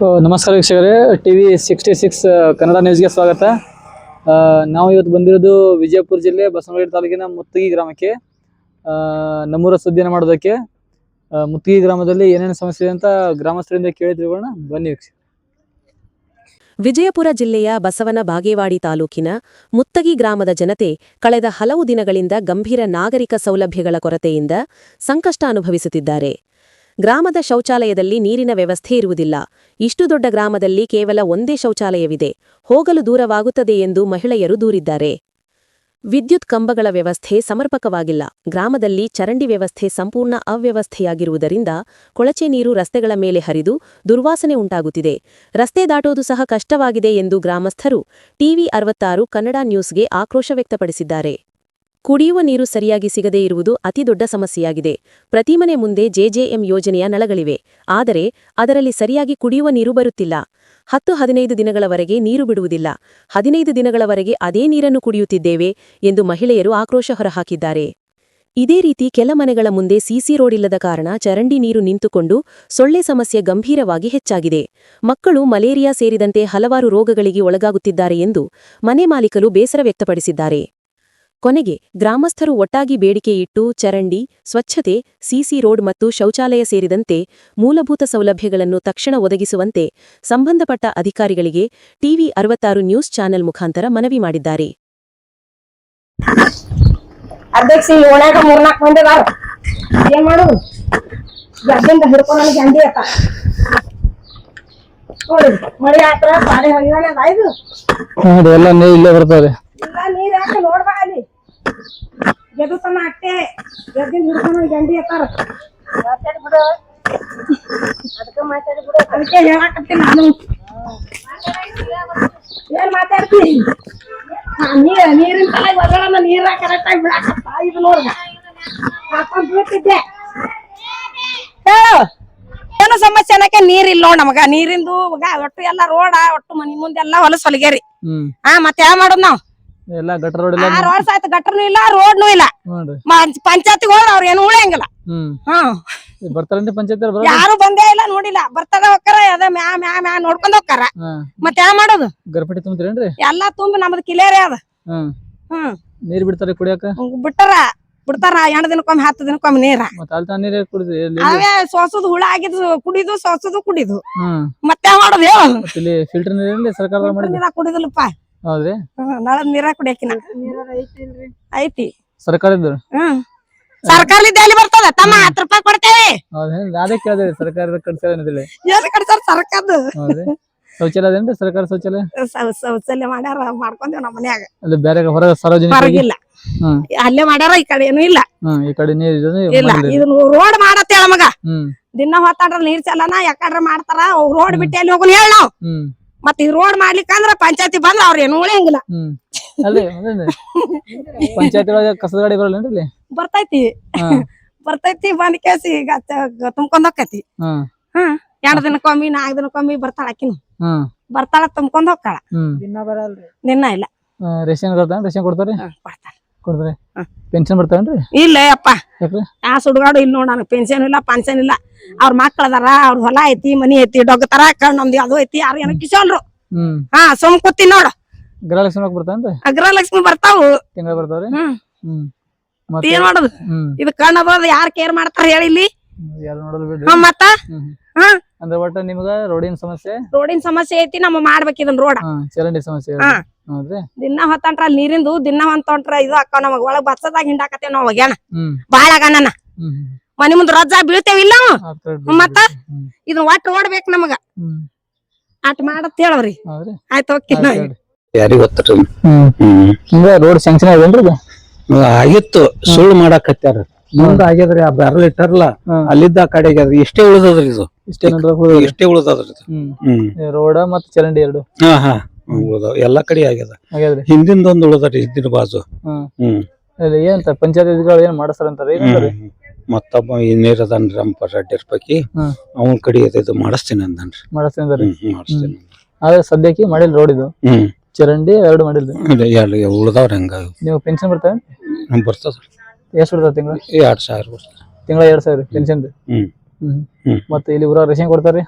ನಮಸ್ಕಾರ ವೀಕ್ಷಕರೇ. T V sixty six Kannada ನ್ಯೂಸ್ಗೆ ಸ್ವಾಗತ. ನಾವು ಇವತ್ತು ಬಂದಿರೋದು ವಿಜಯಪುರ ಜಿಲ್ಲೆ ಬಸವನಗುಡಿ ತಾಲೂಕಿನ ಮುತ್ತಗಿ ಗ್ರಾಮಕ್ಕೆ. ನಮ್ಮೂರ ಸುದ್ದಿಯನ್ನು ಮಾಡೋದಕ್ಕೆ. ಮುತ್ತಗಿ ಗ್ರಾಮದಲ್ಲಿ ಏನೇನು ಸಮಸ್ಯೆ ಇದೆ ಅಂತ ಗ್ರಾಮಸ್ಥರಿಂದ ಕೇಳಿ ಬನ್ನಿ ವೀಕ್ಷ ವಿಜಯಪುರ ಜಿಲ್ಲೆಯ ಬಸವನ ಬಾಗೇವಾಡಿ ತಾಲೂಕಿನ ಮುತ್ತಗಿ ಗ್ರಾಮದ ಜನತೆ ಕಳೆದ ಹಲವು ದಿನಗಳಿಂದ ಗಂಭೀರ ನಾಗರಿಕ ಸೌಲಭ್ಯಗಳ ಕೊರತೆಯಿಂದ ಸಂಕಷ್ಟ ಅನುಭವಿಸುತ್ತಿದ್ದಾರೆ. ಗ್ರಾಮದ ಶೌಚಾಲಯದಲ್ಲಿ ನೀರಿನ ವ್ಯವಸ್ಥೆ ಇರುವುದಿಲ್ಲ. ಇಷ್ಟು ದೊಡ್ಡ ಗ್ರಾಮದಲ್ಲಿ ಕೇವಲ ಒಂದೇ ಶೌಚಾಲಯವಿದೆ. ಹೋಗಲು ದೂರವಾಗುತ್ತದೆ ಎಂದು ಮಹಿಳೆಯರು ದೂರಿದ್ದಾರೆ. ವಿದ್ಯುತ್ ಕಂಬಗಳ ವ್ಯವಸ್ಥೆ ಸಮರ್ಪಕವಾಗಿಲ್ಲ. ಗ್ರಾಮದಲ್ಲಿ ಚರಂಡಿ ವ್ಯವಸ್ಥೆ ಸಂಪೂರ್ಣ ಅವ್ಯವಸ್ಥೆಯಾಗಿರುವುದರಿಂದ ಕೊಳಚೆ ನೀರು ರಸ್ತೆಗಳ ಮೇಲೆ ಹರಿದು ದುರ್ವಾಸನೆ ಉಂಟಾಗುತ್ತಿದೆ. ರಸ್ತೆ ದಾಟೋದು ಸಹ ಕಷ್ಟವಾಗಿದೆ ಎಂದು ಗ್ರಾಮಸ್ಥರು ಟಿವಿ ಅರವತ್ತಾರು ಕನ್ನಡ ನ್ಯೂಸ್ಗೆ ಆಕ್ರೋಶ ವ್ಯಕ್ತಪಡಿಸಿದ್ದಾರೆ. ಕುಡಿಯುವ ನೀರು ಸರಿಯಾಗಿ ಸಿಗದೇ ಇರುವುದು ಅತಿದೊಡ್ಡ ಸಮಸ್ಯೆಯಾಗಿದೆ. ಪ್ರತಿ ಮನೆ ಮುಂದೆ ಜೆಜೆಎಂ ಯೋಜನೆಯ ನಳಗಳಿವೆ. ಆದರೆ, ಅದರಲ್ಲಿ ಸರಿಯಾಗಿ ಕುಡಿಯುವ ನೀರು ಬರುತ್ತಿಲ್ಲ. ಹತ್ತು ಹದಿನೈದು ದಿನಗಳವರೆಗೆ ನೀರು ಬಿಡುವುದಿಲ್ಲ. ಹದಿನೈದು ದಿನಗಳವರೆಗೆ ಅದೇ ನೀರನ್ನು ಕುಡಿಯುತ್ತಿದ್ದೇವೆ ಎಂದು ಮಹಿಳೆಯರು ಆಕ್ರೋಶ ಹೊರಹಾಕಿದ್ದಾರೆ. ಇದೇ ರೀತಿ ಕೆಲ ಮನೆಗಳ ಮುಂದೆ ಸಿಸಿ ರೋಡ್ ಇಲ್ಲದ ಕಾರಣ ಚರಂಡಿ ನೀರು ನಿಂತುಕೊಂಡು ಸೊಳ್ಳೆ ಸಮಸ್ಯೆ ಗಂಭೀರವಾಗಿ ಹೆಚ್ಚಾಗಿದೆ. ಮಕ್ಕಳು ಮಲೇರಿಯಾ ಸೇರಿದಂತೆ ಹಲವಾರು ರೋಗಗಳಿಗೆ ಒಳಗಾಗುತ್ತಿದ್ದಾರೆ ಎಂದು ಮನೆ ಮಾಲೀಕರು ಬೇಸರ ವ್ಯಕ್ತಪಡಿಸಿದ್ದಾರೆ. ಕೊನೆಗೆ ಗ್ರಾಮಸ್ಥರು ಒಟ್ಟಾಗಿ ಬೇಡಿಕೆ ಇಟ್ಟು ಚರಂಡಿ ಸ್ವಚ್ಛತೆ ಸಿಸಿ ರೋಡ್ ಮತ್ತು ಶೌಚಾಲಯ ಸೇರಿದಂತೆ ಮೂಲಭೂತ ಸೌಲಭ್ಯಗಳನ್ನು ತಕ್ಷಣ ಒದಗಿಸುವಂತೆ ಸಂಬಂಧಪಟ್ಟ ಅಧಿಕಾರಿಗಳಿಗೆ ಟಿವಿ ಅರವತ್ತಾರು ನ್ಯೂಸ್ ಚಾನೆಲ್ ಮುಖಾಂತರ ಮನವಿ ಮಾಡಿದ್ದಾರೆ. ಮಳೆ ನೋಡಿ ಆತ್ರ? ಅದ ನೋಡಿ ಎಲ್ಲ ನೀರು ಇಲ್ಲೇ ಬರ್ತಾರೆ ಇಲ್ಲ ನೀರ್ ಯಾಕೆ ನೋಡ್ಬಾ ಅಲ್ಲಿ ಗೆದ್ದು ತನ ಅಟ್ಟೆ ಗದ್ದಿಂದ ಹಿಡ್ಕೊಂಡ್ ನನಗೆ ಅತ್ತಾರ ಅದಕ್ಕೆ ಮಾತಾಡಿ ಬಿಡು. ಅದಕ್ಕೆ ಹೇಳಾಕತ್ತೀನಿ ನಾನು. ಏನ್ ಮಾತಾಡ್ತಿ? ನೀರ ನೀರ್ ನೀರಿನ ತಲೆಗೆ ಒದಳನ ನೀರ ಕರೆಕ್ಟ್ ಆಗಿ ಬಿಡಾಕತ್ತ ಇದು ನೋಡ್ಗ. ಹಾಕೊಂಡ್ ಬೀಳ್ತಿದ್ದೆ. ಏನು ಸಮಸ್ಯೆ? ಅನ್ನಕ್ಕೆ ನೀರ್ ಇಲ್ಲ ನೋಡ್ ನಮಗ? ನೀರಿಂದು ಒಟ್ಟು ಎಲ್ಲ ರೋಡ ಒಟ್ಟು ಮನಿ ಮುಂದೆಲ್ಲ ಹೊಲಸ್ ಹೊಲ ಹ್ಮ್. ಹಾ ಮತ್ತೆ ಯಾವ ಮಾಡೋದ್ ನಾವ್? ಎಲ್ಲ ಗಟ್ರ ರೋಡ್ ಇಲ್ಲ ಆರ್ ವರ್ಷ ಆಯ್ತು ಗಟ್ರನು ಇಲ್ಲ ರೋಡ್ನು ಇಲ್ಲ. ನೋಡ್ರಿ. ಪಂಚಾಯತಿಗೆ ಹೋದ್ರ ಅವ್ರ ಏನು ಉಳಿಯಂಗಿಲ್ಲ ಹ್ಮ್. ಹ್ಮ್. ಬರ್ತಾರೇನ್ರಿ ಪಂಚಾಯತ್ ಯಾರು ಬಂದೇ ಇಲ್ಲ ನೋಡಿಲ್ಲ. ಬರ್ತಾರ ಹೋಗ್ತಾರ ಅದ ಮ್ಯಾ ಮ್ಯಾ ಮ್ಯಾ ನೋಡ್ಕೊಂಡ್ ಹೋಗ್ತಾರ ಮತ್ತೆ ಯಾವ ಮಾಡೋದು? ಗರ್ಪಟಿ ತುಂಬ್ತೀರೇನ್ರಿ ಎಲ್ಲಾ ತುಂಬ ನಮ್ದು ಕಿಲೇರಿ ಅದ. ಹ್ಮ್. ಹ್ಮ್. ನೀರ್ ಬಿಡ್ತಾರೆ ಕುಡಿಯಾಕ? ಬಿಟ್ಟಾರ ಬಿಡ್ತಾರ ಎಂಟು ದಿನಕ್ಕೊಮ್ಮೆ ಹತ್ತು ದಿನಕ್ಕೊಮ್ಮೆ ನೀರ. ಮತ್ತ ಅಲ್ತಾ ನೀರೇ ಕುಡಿದ್ರಿ ಎಲ್ಲಿ? ಅವೇ ಸೋಸದು ಹುಳ ಆಗಿದ್ದು ಕುಡಿದು ಸೋಸದು ಕುಡಿದು. ಹ್ಮ್. ಮತ್ತೆ ಮಾಡೋದು ಹೇಳು. ಇಲ್ಲಿ ಫಿಲ್ಟರ್ ನೀರೇನ್ರಿ ಸರ್ಕಾರದವ್ರು ಮಾಡಿದ್ರಿ ನೀರ ಕುಡಿದಿಲ್ಲಪ್ಪ. ಹೌದ್ರಿ? ನಳದ್ ನೀರ ಕುಡಿಯಕಿನ. ಐತಿ. ಸರ್ಕಾರದ್ದು? ಹ್ಮ್. ಸರ್ಕಾರದಿಂದ ಎಲ್ಲಿ ಬರ್ತದ? ತಮ್ಮ ಹತ್ತು ರೂಪಾಯಿ ಕೊಡ್ತೇವೆ. ಹೌದೇನ್ರಿ ಅದೇ ಕೇಳಿದ್ರಿ ಸರ್ಕಾರದ ಕಟ್ಸಾರ ಏನಿದಿಲ್ಲ ಏನ್ ಕಡ್ಸಾರ ಸರ್ಕಾರದ. ಹೌದ್ರಿ? ಶೌಚಾಲಯ ಅದೇನ್ರಿ ಸರ್ಕಾರ ಶೌಚಾಲಯ? ಶೌ- ಶೌಚಾಲಯ ಮಾಡ್ಯಾರ ಮಾಡ್ಕೊಂತೇವ್ ನಮ್ಮ ಮನ್ಯಾಗ. ಬೇರೆ ಹೊರಗ ಸಾರ್ವಜನಿಕ ಹೊರಗಿಲ್ಲ. ಹ್ಮ್. ಅಲ್ಲೇ ಮಾಡ್ಯಾರ ಈ ಕಡೆ ಏನು ಇಲ್ಲ. ಹ್ಮ್ ಈ ಕಡೆ ನೀರ್ ಇರೋದು ಇಲ್ಲ. ಮಾಡಿಲ್ಲ. ಇದು ರೋಡ್ ಮಾಡತ್ತೇಳ ಮಗ. ಹ್ಮ್. ದಿನ ಹೊತ್ತಾಡ್ರ ನೀರ್ ಚಲನ ಯಾಕಡ್ರ ಮಾಡ್ತಾರ ರೋಡ್ ಬಿಟ್ಟು ಎಲ್ಲಿ ಹೋಗುನ್ ಹೇಳ ನಾವು. ಹ್ಮ್. ಮತ್ ಈ ರೋಡ್ ಮಾಡ್ಲಿಕ್ಕಂದ್ರ ಪಂಚಾಯತಿ ಬಂದ್ರ ಅವ್ರ ಏನು ಉಳಿಯಂಗಿಲ್ಲ. ಹ್ಮ್. ಅಲ್ಲೇ ಅದೇನ್ರಿ ಒಳಗ ಕಸದ ಗಾಡಿ ಬರಲ್ಲ ಇಲ್ಲಿ? ಬರ್ತೈತಿ. ಹಾ. ಬರ್ತೈತಿ ಬಂದ್ ಕೇಸಿ ಈಗ ತ- ತುಂಬ್ಕೊಂಡ್ ಹೋಕ್ಕತಿ. ಹ್ಮ್ ಹ್ಮ್ ಎರಡ್ ದಿನಕ್ಕೊಮ್ಮಿ ನಾಲ್ಕ್ ದಿನಕ್ಕೊಮ್ಮಿ ಬರ್ತಾಳ ಆಕಿನು. ಹ್ಮ್ ಬರ್ತಾಳ ತುಂಬ್ಕೊಂಡ್ ಹೋಗ್ತಾಳ ನಿನ್ನ ದಿನ ಇಲ್ಲ. ರೇಷನ್ ಕೊಡ್ತಾರ ರೇಷನ್ ಕೊಡ್ತಾರೆ ಹ್ಮ್. ಪೆನ್ಷನ್ ಬರ್ತಾವೇನ್ರಿ? ಇಲ್ಲ ಅಪ್ಪ. ಯಾಕ್ರಿ? ಆ ಸುಡುಗಾಡು ಇಲ್ಲ ನೋಡ್ ನನಗೆ ಪೆನ್ಷನ್ ಇಲ್ಲ ಪೆನ್ಷನ್ ಇಲ್ಲ. ಅವ್ರ ಮಕ್ಳ ಅದಾರ ಅವ್ರ ಹೊಲ ಐತಿ ಮನಿ ಐತಿ ಡೊಗ್ತಾರ ಕಣ್ ನಮ್ದು ಅದು ಐತಿ ಯಾರು ಏನೋ ಕಿಶೋಲ್ರು. ಹ್ಮ್. ಹಾ ಸುಮ್ ಕೂತಿ ನೋಡು. ಗೃಹಲಕ್ಷ್ಮಿ ಬರ್ತಾವೇನ್ರಿ? ಅಗ್ರಲಕ್ಷ್ಮಿ ಬರ್ತಾವು. ತಿಂಗಳ ಬರ್ತಾವ್ರಿ? ಹ್ಮ್. ಮತ್ತೆ ಏನ್ ಮಾಡೋದು? ಹ್ಮ್. ಇದು ಕಣ್ ಅದ ಯಾರ್ ಕೇರ್ ಮಾಡ್ತಾರ ಹೇಳಿ ಇಲ್ಲಿ? ಯಾರು ನೋಡಲ್ ಬಿಡ್ರಿ. ಹಾ ಮತ್ತ? ಹ್ಮ್ ಅಂದ್ರೆ ಒಟ್ಟ ನಿಮ್ಗ ರೋಡಿನ ಸಮಸ್ಯೆ? ರೋಡಿನ ಸಮಸ್ಯೆ ಐತಿ ನಮ್ಮ ಮಾಡ್ಬೇಕು ಇದನ್ ರೋಡ್ ಹಾ ಚರಂಡಿ ಸಮಸ್ಯೆ ಹಾ. ಹೌದ್ರಿ? ದಿನ ಹೊತ್ತಂಟ್ರ ಅಲ್ಲಿ ನೀರಿಂದು ದಿನ ಹೊಂತ್ರ ಇದು ಅಕ್ಕ ನಮಗ್. ಒಳಗ್ ಬಚ್ಚದಾಗ ಹಿಂಡಾಕತ್ತೇವ್ ನಾವ್ ಹ್ಮ್. ಬಾಳ ಹ್ಮ್ ಹ್ಮ್. ಮನಿ ಮುಂದ್ ರಜ್ಜಾ ಬೀಳ್ತೇವಿಲ್ಲ ನಾವು ಹ್ಮ್, ಮತ್ತ? ಹ್ಮ್. ಇದನ್ನ ಒಟ್ಟು ನೋಡ್ಬೇಕು ನಮಗ. ಹ್ಮ್. ಅಟ್ ಮಾಡತ್ ಹೇಳವ್ರಿ. ಹೌದ್ರಿ? ಆಯ್ತು ಓಕೆ. ಆಯ್ತ್ ಹೇಳ್ರಿ. ಯಾರಿಗ್ ಗೊತ್ತರಿ? ಹ್ಮ್. ಹ್ಮ್. ರೋಡ್ ಸ್ಯಾಂಕ್ಷನ್ ಆಗೇನ್ರಿ ಇದು ಆಗಿತ್ತು. ಸುಳ್ಳು ಮಾಡಾಕತ್ಯಾರ. ಮುಂದ ಆಗ್ಯದ್ರಿ ಆ ಬ್ಯಾರಲ್ ಇಟ್ಟಾರಲ್ಲ. ಅಲ್ಲಿದ್ದ ಆ ಕಡೆಗೆ ಅದು ಇಷ್ಟೇ ಉಳಿದದ್ರಿ ಇದು. ಇಷ್ಟೇ ಉಳಿದ್ರಿ ಇಷ್ಟೇ ಉಳಿದದ್ರಿ ಇದು. ಹ್ಮ್. ಹ್ಮ್. ರೋಡ ಮತ್ತ್ ಚರಂಡಿ ಎರಡು. ಹಾ ಹಾ. ಉಳಿದ ಎಲ್ಲಾ ಕಡೆ ಆಗ್ಯದ. ಆಗ್ಯಾದ್ರಿ. ಹಿಂದಿಂದ ಒಂದ್ ಉಳಿದರಿ ಹಿಂದಿನ ಬಾಜು ಹ್ಮ್. ಇಲ್ಲಿ ಏನಂತ ಪಂಚಾಯತ್ ಅಧಿಕಾರಿಗಳು ಏನ್ ಏನಂತಾರ ಹ್ಮ್. ಮತ್ತೊಬ್ಬ ಇನ್ನೇರ್ ಅದನ್ರಿ ನಮ್ಮ ರೆಡ್ಡಿ ಪೈಕಿ. ಅವನ್ ಕಡೆ ಇದು- ಇದು ಮಾಡಿಸ್ತೀನಿ ಅಂದನ್ರಿ. ಹ್ಮ್ ಮಾಡಿಸ್ತೀನಿ ಆದ್ರೆ ಸದ್ಯಕ್ಕೆ ಮಾಡಿಲ್ಲ ರೋಡ್ ಇದು. ಹ್ಮ್. ಚರಂಡಿ ಎರಡು ಮಾಡಿಲ್ಲ ಉಳ್ದಾವ್ರಿ ಹಂಗ ನೀವು ಪೆನ್ಷನ್ ಬರ್ತಾವೆ ನಮ್ ಬರ್ತದ ಎಷ್ಟು ಬರ್ತದೆ ತಿಂಗಳ? ಎರಡು ಸಾವಿರ ಬರ್ತದ ತಿಂಗಳ ಎರಡು ಸಾವಿರ ಪೆನ್ಷನ್ ಹ್ಮ್. ಹ್ಮ್. ಮತ್ತೆ ಇಲ್ಲಿ ಊರಾಗ ರೇಷನ್ ಕೊಡ್ತಾರ್ರಿ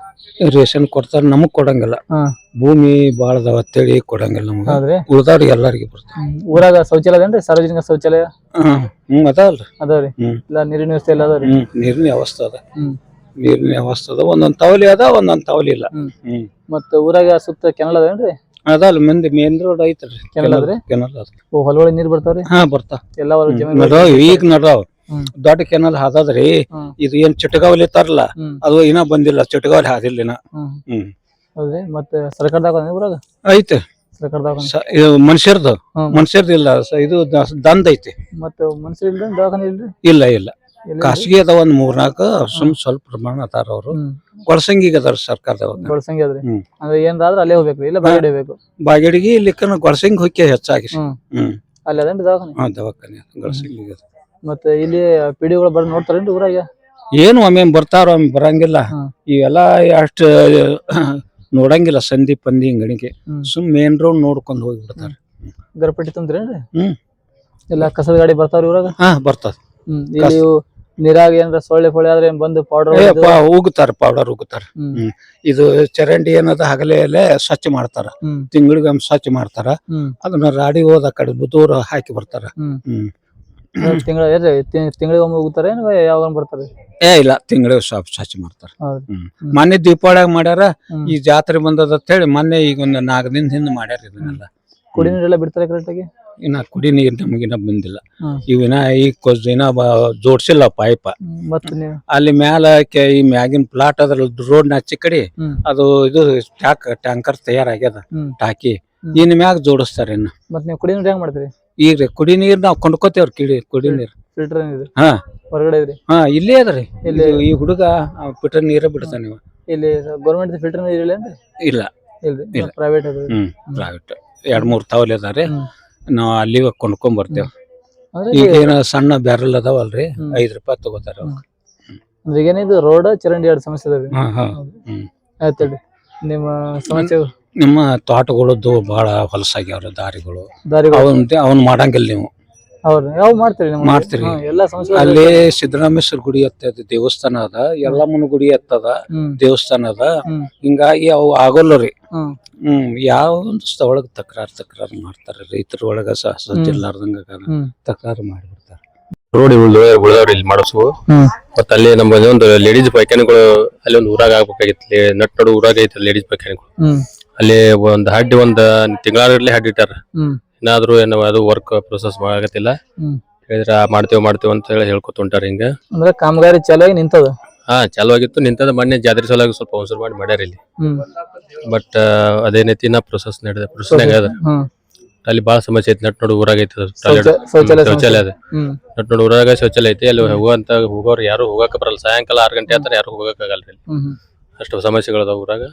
ರೇಷನ್ ಕೊಡ್ತಾರೆ ನಮಗ್ ಕೊಡಂಗಿಲ್ಲ. ಹಾ. ಭೂಮಿ ಬಾಳ ಅದಾವ ಅಂತೇಳಿ ಕೊಡಂಗಿಲ್ಲ ನಮಗ. ಹೌದ್ರಿ ಉಳ್ದವ್ರಿಗೆ ಎಲ್ಲಾರಿಗೆ ಬರ್ತಾವ ಹ್ಮ್. ಊರಾಗ ಶೌಚಾಲಯ ಅದೇನ್ರಿ ಸಾರ್ವಜನಿಕ ಶೌಚಾಲಯ? ಹ್ಮ್ ಹ್ಮ್ ಅದಾವಲ್ರಿ ಅದಾವ್ರಿ ಹ್ಮ್. ಇಲ್ಲ ನೀರಿನ ವ್ಯವಸ್ಥೆ ಎಲ್ಲ ಅದಾವ್ರಿ? ಹ್ಮ್ ನೀರಿನ ವ್ಯವಸ್ಥೆ ಅದ. ಹ್ಮ್. ನೀರಿನ ವ್ಯವಸ್ಥೆ ಅದ. ಒಂದೊಂದ್ ತಾವಲಿ ಅದ ಒಂದೊಂದ್ ತಾವಲಿ ಇಲ್ಲ. ಹ್ಮ್. ಹ್ಮ್. ಮತ್ತ ಊರಾಗ ಸುತ್ತ ಕೆನಲ್ ಅದೇನ್ರಿ ಅದಲ್ಲ ಮಂದಿ ಮೇನ್ ರೋಡ್ ಐತ್ರಿ. ಕೆನಲ್ ಅದ್ರಿ? ಕೆನಲ್ ಅದ ಓ ಹೊಲಗಳಿಗೆ ನೀರ್ ಬರ್ತಾವ್ರಿ? ಹಾ ಬರ್ತಾ ಎಲ್ಲಾ ಹೊಲ ಜಮೀನ್ ನಡಾವ್ ಈಗ ನಡಾವ್ ದೊಡ್ಡ ಕೆನಲ್ ಹಾದದ್ರಿ. ಇದು ಏನ್ ಚಿಟಗಾವಲಿ ತರಲ್ಲ ಅದು ಇನ್ನ ಬಂದಿಲ್ಲ ಚಿಟಗಾವಲಿ ಹಾದಿಲ್ಲ ಇನ್ನ. ಹ್ಮ್. ಹೌದ್ರಿ ಮತ್ತೆ ಸರ್ಕಾರದಾಗ ಊರಾಗ? ಐತೆ. ಸರ್ಕಾರದಾಗ ಇದು ಮನುಷ್ಯರ್ದು. ಮನುಷ್ಯರ್ದು ಇಲ್ಲ ಸ- ಇದು ದ- ದಂದ್ ಐತಿ. ಮತ್ತೆ ಇಲ್ರಿ ದವಾಖಾನೆ ಇಲ್ರಿ? ಇಲ್ಲ ಇಲ್ಲ. ಖಾಸಗಿ ಅದಾವ ಒಂದ್ ಮೂರ್ನಾಲ್ಕು ಸುಮ್ ಸ್ವಲ್ಪ ಪ್ರಮಾಣ ಅದಾರ ಅವ್ರು. ಹ್ಮ್. ಕೊಳಸಂಗಿಗೆ ಅದಾರ ಸರ್ಕಾರದವಾಗ ಅದ್ರಿ? ಹ್ಮ್. ಅಂದ್ರೆ ಏನಾದ್ರ ಅಲ್ಲೇ ಹೋಗ್ಬೇಕ್ರಿ ಇಲ್ಲ ಬಾಗಡಿ ಹೋಗ್ಬೇಕು? ಬಾಗಿಡಿಗೆ ಇಲ್ಲಿಕ್ಕನ ಗೊಳಸಂಗಿ ಹೊಕ್ಕೆ ಹೆಚ್ಚಾಗಿ ಹ್ಮ್. ಹ್ಮ್. ಅಲ್ಲಿ ಅದೇನ್ರಿ ದವಾಖಾನೆ? ಹಾ ದವಾಖಾನೆ ಗೊಳಸಂಗಿಗೆ ಅದ. ಮತ್ತೆ ಇಲ್ಲಿ ಪಿಡಿಗಳು ಬರ ನೋಡ್ತಾರೇನ್ರಿ ಊರಾಗ? ಏನು ಒಮ್ಮೆ ಬರ್ತಾರೋ ಒಮ್ಮೆ ಬರಂಗಿಲ್ಲ. ಇವೆಲ್ಲ ಅಷ್ಟ ನೋಡಂಗಿಲ್ಲ ಸಂಧಿ ಪಂದಿ ಹಿಂಗಣಿಗೆ ಹ್ಮ್. ಸುಮ್ ಮೇನ್ ರೋಡ್ ನೋಡ್ಕೊಂಡು ಹೋಗಿ ಬಿಡ್ತಾರೆ ಗರ್ಪಟ್ಟಿ ತುಂಬ್ತೀರೇನ್ರಿ ಹ್ಮ್. ಎಲ್ಲ ಕಸದ ಗಾಡಿ ಬರ್ತಾವ್ರಿ ಊರಾಗ? ಹಾ ಬರ್ತದ ಹ್ಮ್ ಇಲ್ಲಿ ಇವು ನೀರಾಗ ಏನಾರ ಸೊಳ್ಳೆ ಫೊಳ್ಳೆ ಆದ್ರೆ ಏನ್ ಬಂದು ಪೌಡರ್ ಉಗುತಾರ ಉಗುತ್ತಾರ ಪೌಡರ್ ಉಗುತ್ತಾರ ಹ್ಮ್. ಹ್ಮ್. ಇದು ಚರಂಡಿ ಏನದ ಹಗಲೆಯಲ್ಲೇ ಸ್ವಚ್ಛ ಮಾಡ್ತಾರ. ಹ್ಮ್. ತಿಂಗಳಿಗೆ ಸ್ವಚ್ಛ ಮಾಡ್ತಾರ. ಹ್ಮ್. ಅದನ್ನ ರಾಡಿ ಹೋದ ಕಡೆ ದೂರ ಹಾಕಿ ಬರ್ತಾರ. ಹ್ಮ್. ಹ್ಮ್. ತಿಂಗಳ ತಿಂಗಳಿಗೆ ಒಮ್ಮೆ ಏನ್ ಯಾವಾಗ ಬರ್ತಾರೆ? ಏ ಇಲ್ಲ ತಿಂಗಳಿಗೆ ಸ್ವಲ್ಪ ಸ್ವಚ್ಛ ಮಾಡ್ತಾರ. ಹೌದು ಹ್ಮ್. ಮೊನ್ನೆ ದೀಪಾವಳಿಯಾಗ ಮಾಡ್ಯಾರ ಹ್ಮ್. ಈ ಜಾತ್ರೆ ಬಂದದ ಅಂತ ಹೇಳಿ ಮೊನ್ನೆ ಈಗ ಒಂದ್ ನಾಲ್ಕು ದಿನ ಹಿಂದೆ ಮಾಡ್ಯಾರ ಇದನ್ನೆಲ್ಲ. ಕುಡಿ ನೀರೆಲ್ಲ ಬಿಡ್ತಾರೆ ಕರೆಕ್ಟ್ ಆಗಿ? ಇನ್ನ ಕುಡಿ ನೀರ್ ನಮಗಿನ್ನ ಬಂದಿಲ್ಲ. ಇವಿನ ಈ ಕೊಜ್ ಇನ್ನ ಜೋಡ್ಸಿಲ್ಲ ಪೈಪ. ಮತ್ತೆ ನೀವು? ಅಲ್ಲಿ ಮ್ಯಾಲ ಕೆ- ಈ ಮ್ಯಾಗಿನ ಪ್ಲಾಟ್ ಅದ್ರ ರೋಡ್ ಆಚೆ ಕಡೆ ಹ್ಮ್. ಅದು ಇದು ಟ್ಯಾಕ್ ಟ್ಯಾಂಕರ್ ತಯಾರಾಗ್ಯದ ಹ್ಮ್. ಟಾಕಿ. ಇನ್ ಮ್ಯಾಗ ಜೋಡಿಸ್ತಾರ ಇನ್ನ. ಮತ್ತೆ ನೀವು ಕುಡಿ ನೀರು ಹೆಂಗ್ ಮಾಡ್ತೀರಿ? ಈಗ ಕುಡಿ ನೀರ್ ನಾವ್ ಕೊಂಡ್ಕೋತೇವ್ರಿ ಕಿಡಿ ಕುಡಿ ನೀರ್. ಫಿಲ್ಟರ್ ಏನಿದೆ ಹಾ. ಹೊರಗಡೆ ಇದ್ರಿ? ಹಾ ಇಲ್ಲೇ ಅದ್ರಿ ಇಲ್ಲಿ ಇದು ಈ ಹುಡುಗ ಫಿಲ್ಟರ್ ನೀರ ಬಿಡ್ತಾನ ಇವ. ಇಲ್ಲಿ ಗೌರ್ಮೆಂಟ್ ಫಿಲ್ಟರ್ ನೀರು ಇಲ್ಲ ಏನ್ರಿ? ಇಲ್ಲ. ಇಲ್ರಿ? ಇಲ್ಲ. ಪ್ರೈವೇಟ್ ಅದು ಹ್ಮ್ ಪ್ರೈವೇಟ್ ಎರಡ್ ಮೂರ್ ತಾವಲಿ ಅದಾರಿ. ಹ್ಮ್. ನಾವ್ ಅಲ್ಲಿಗೆ ಕೊಂಡ್ಕೊಂಡ್ ಬರ್ತೇವ್ ಅಂದ್ರೆ ಈಗ ಏನ ಸಣ್ಣ ಬ್ಯಾರಲ್ ಅದಾವಲ್ರಿ. ಐದ್ ರೂಪಾಯಿ ತಗೋತಾರ. ಅಂದ್ರೆ ಈಗೇನಿದು ರೋಡ್ ಚರಂಡಿ ಎರಡು ಸಮಸ್ಯೆ ಅದಾವ್ರಿ ಹಾ ಹಾ. ಹ್ಮ್. ಆಯ್ತು ಹೇಳಿ ನಿಮ್ಮ ಸಮಸ್ಯೆ ನಿಮ್ಮ ತೋಟಗಳದ್ದು ಬಹಳ ಹೊಲಸಾಗ್ಯಾವ್ರಿ ದಾರಿಗಳು. ದಾರಿಗಳು. ಅವನ್ ಅವನ್ ಮಾಡಂಗಿಲ್ಲ ನೀವು. ಅವ್ರು ಯಾವ ಮಾಡ್ತೀರಿ ನಿಮ್ಮ ಮಾಡ್ತೀರಿ. ಎಲ್ಲಾ ಸಮಸ್ಯೆ ಅಲ್ಲಿ ಸಿದ್ದರಾಮೇಶ್ವರ ಗುಡಿ ಅತ್ತದ ದೇವಸ್ಥಾನ ಅದ. ಎಲ್ಲಮ್ಮನ ಗುಡಿ ಅತ್ತದ ಹ್ಮ್. ದೇವಸ್ಥಾನ ಅದ. ಹ್ಮ್. ಹಿಂಗಾಗಿ ಅವು ಆಗೋಲ್ಲ ರೀ. ಹ್ಮ್. ಹ್ಮ್ ಯಾವ ಒಂದು ಸ್ಥಳಕ್ಕೆ ತಕರಾರು ತಕರಾರು ಮಾಡ್ತಾರ ರೈತರ ಒಳಗ ಸಹ ಸಜ್ಜಿಲ್ಲಾರ್ದಂಗ ಹ್ಮ್. ತಕರಾರು ಮಾಡಿಬಿಡ್ತಾರ. ರೋಡ್ ಉಳಿದವ್ರು ಇಲ್ಲಿ ಮಾಡಿಸು. ಹ್ಮ್. ಮತ್ತ ಅಲ್ಲಿ ನಮ್ಮ ಒಂದು ಲೇಡೀಸ್ ಪೈಖಾನೆಗಳು ಅಲ್ಲಿ ಒಂದು ಊರಾಗ ಆಗ್ಬೇಕಾಗಿತ್ತು. ನಟ್ ನಡು ಊರಾಗ ಐತಿ ಲೇಡೀಸ್ ಪೈಖಾನೆಗಳು ಹ್ಮ್. ಅಲ್ಲಿ ಒಂದ್ ಹಡ್ಡಿ ಒಂದ್ ತಿಂಗಳಾಗಲಿ ಹಡ್ಡಿಟ್ಟಾರ ಹ್ಮ್. ಇನ್ನಾದ್ರೂ ಏನೋ ಅದು ವರ್ಕ್ ಪ್ರೊಸೆಸ್ ಆಗತ್ತಿಲ್ಲ. ಹೇಳಿದ್ರೆ ಮಾಡ್ತೇವೆ ಮಾಡ್ತೇವ್ ಅಂತ ಹೇಳಿ ಹೇಳ್ಕೊತ ಹೊಂಟಾರ ಹಿಂಗ. ಅಂದ್ರೆ ಕಾಮಗಾರಿ ಚಲೋ ನಿಂತದ? ಹಾ ಚಾಲು ಆಗಿತ್ತು. ನಿಂತದ ಮೊನ್ನೆ ಜಾತ್ರೆ ಸಲುವಾಗಿ ಸ್ವಲ್ಪ ಅವಸರ ಮಾಡಿ ಮಾಡ್ಯಾರ ಇಲ್ಲಿ. ಬಟ್ ಅದೇನೈತಿ ಇನ್ನ ಪ್ರೊಸೆಸ್ ನಡೆದ ಪ್ರೊಸೆಸ್ ಅದ. ಅಲ್ಲಿ ಬಾಳ ಸಮಸ್ಯೆ ಐತಿ. ನಟ್ ನೋಡು ಊರಾಗ ಐತಿ. ಶೌಚಾಲಯ ಅದ. ನಟ್ ನೋಡು ಊರಾಗ ಶೌಚಾಲಯ ಐತಿ. ಅಲ್ಲಿ ಹೋಗುವಂತ ಹೋಗೋರು ಯಾರು ಹೋಗಕ ಬರಲ್ಲ. ಸಾಯಂಕಾಲ ಆರು ಗಂಟೆ ಆತರ ಯಾರು ಹೋಗಕ್ ಆಗಲ್ರಿ ಅಷ್ಟು ಸಮಸ್ಯೆಗಳದಾವ ಊರಾಗ.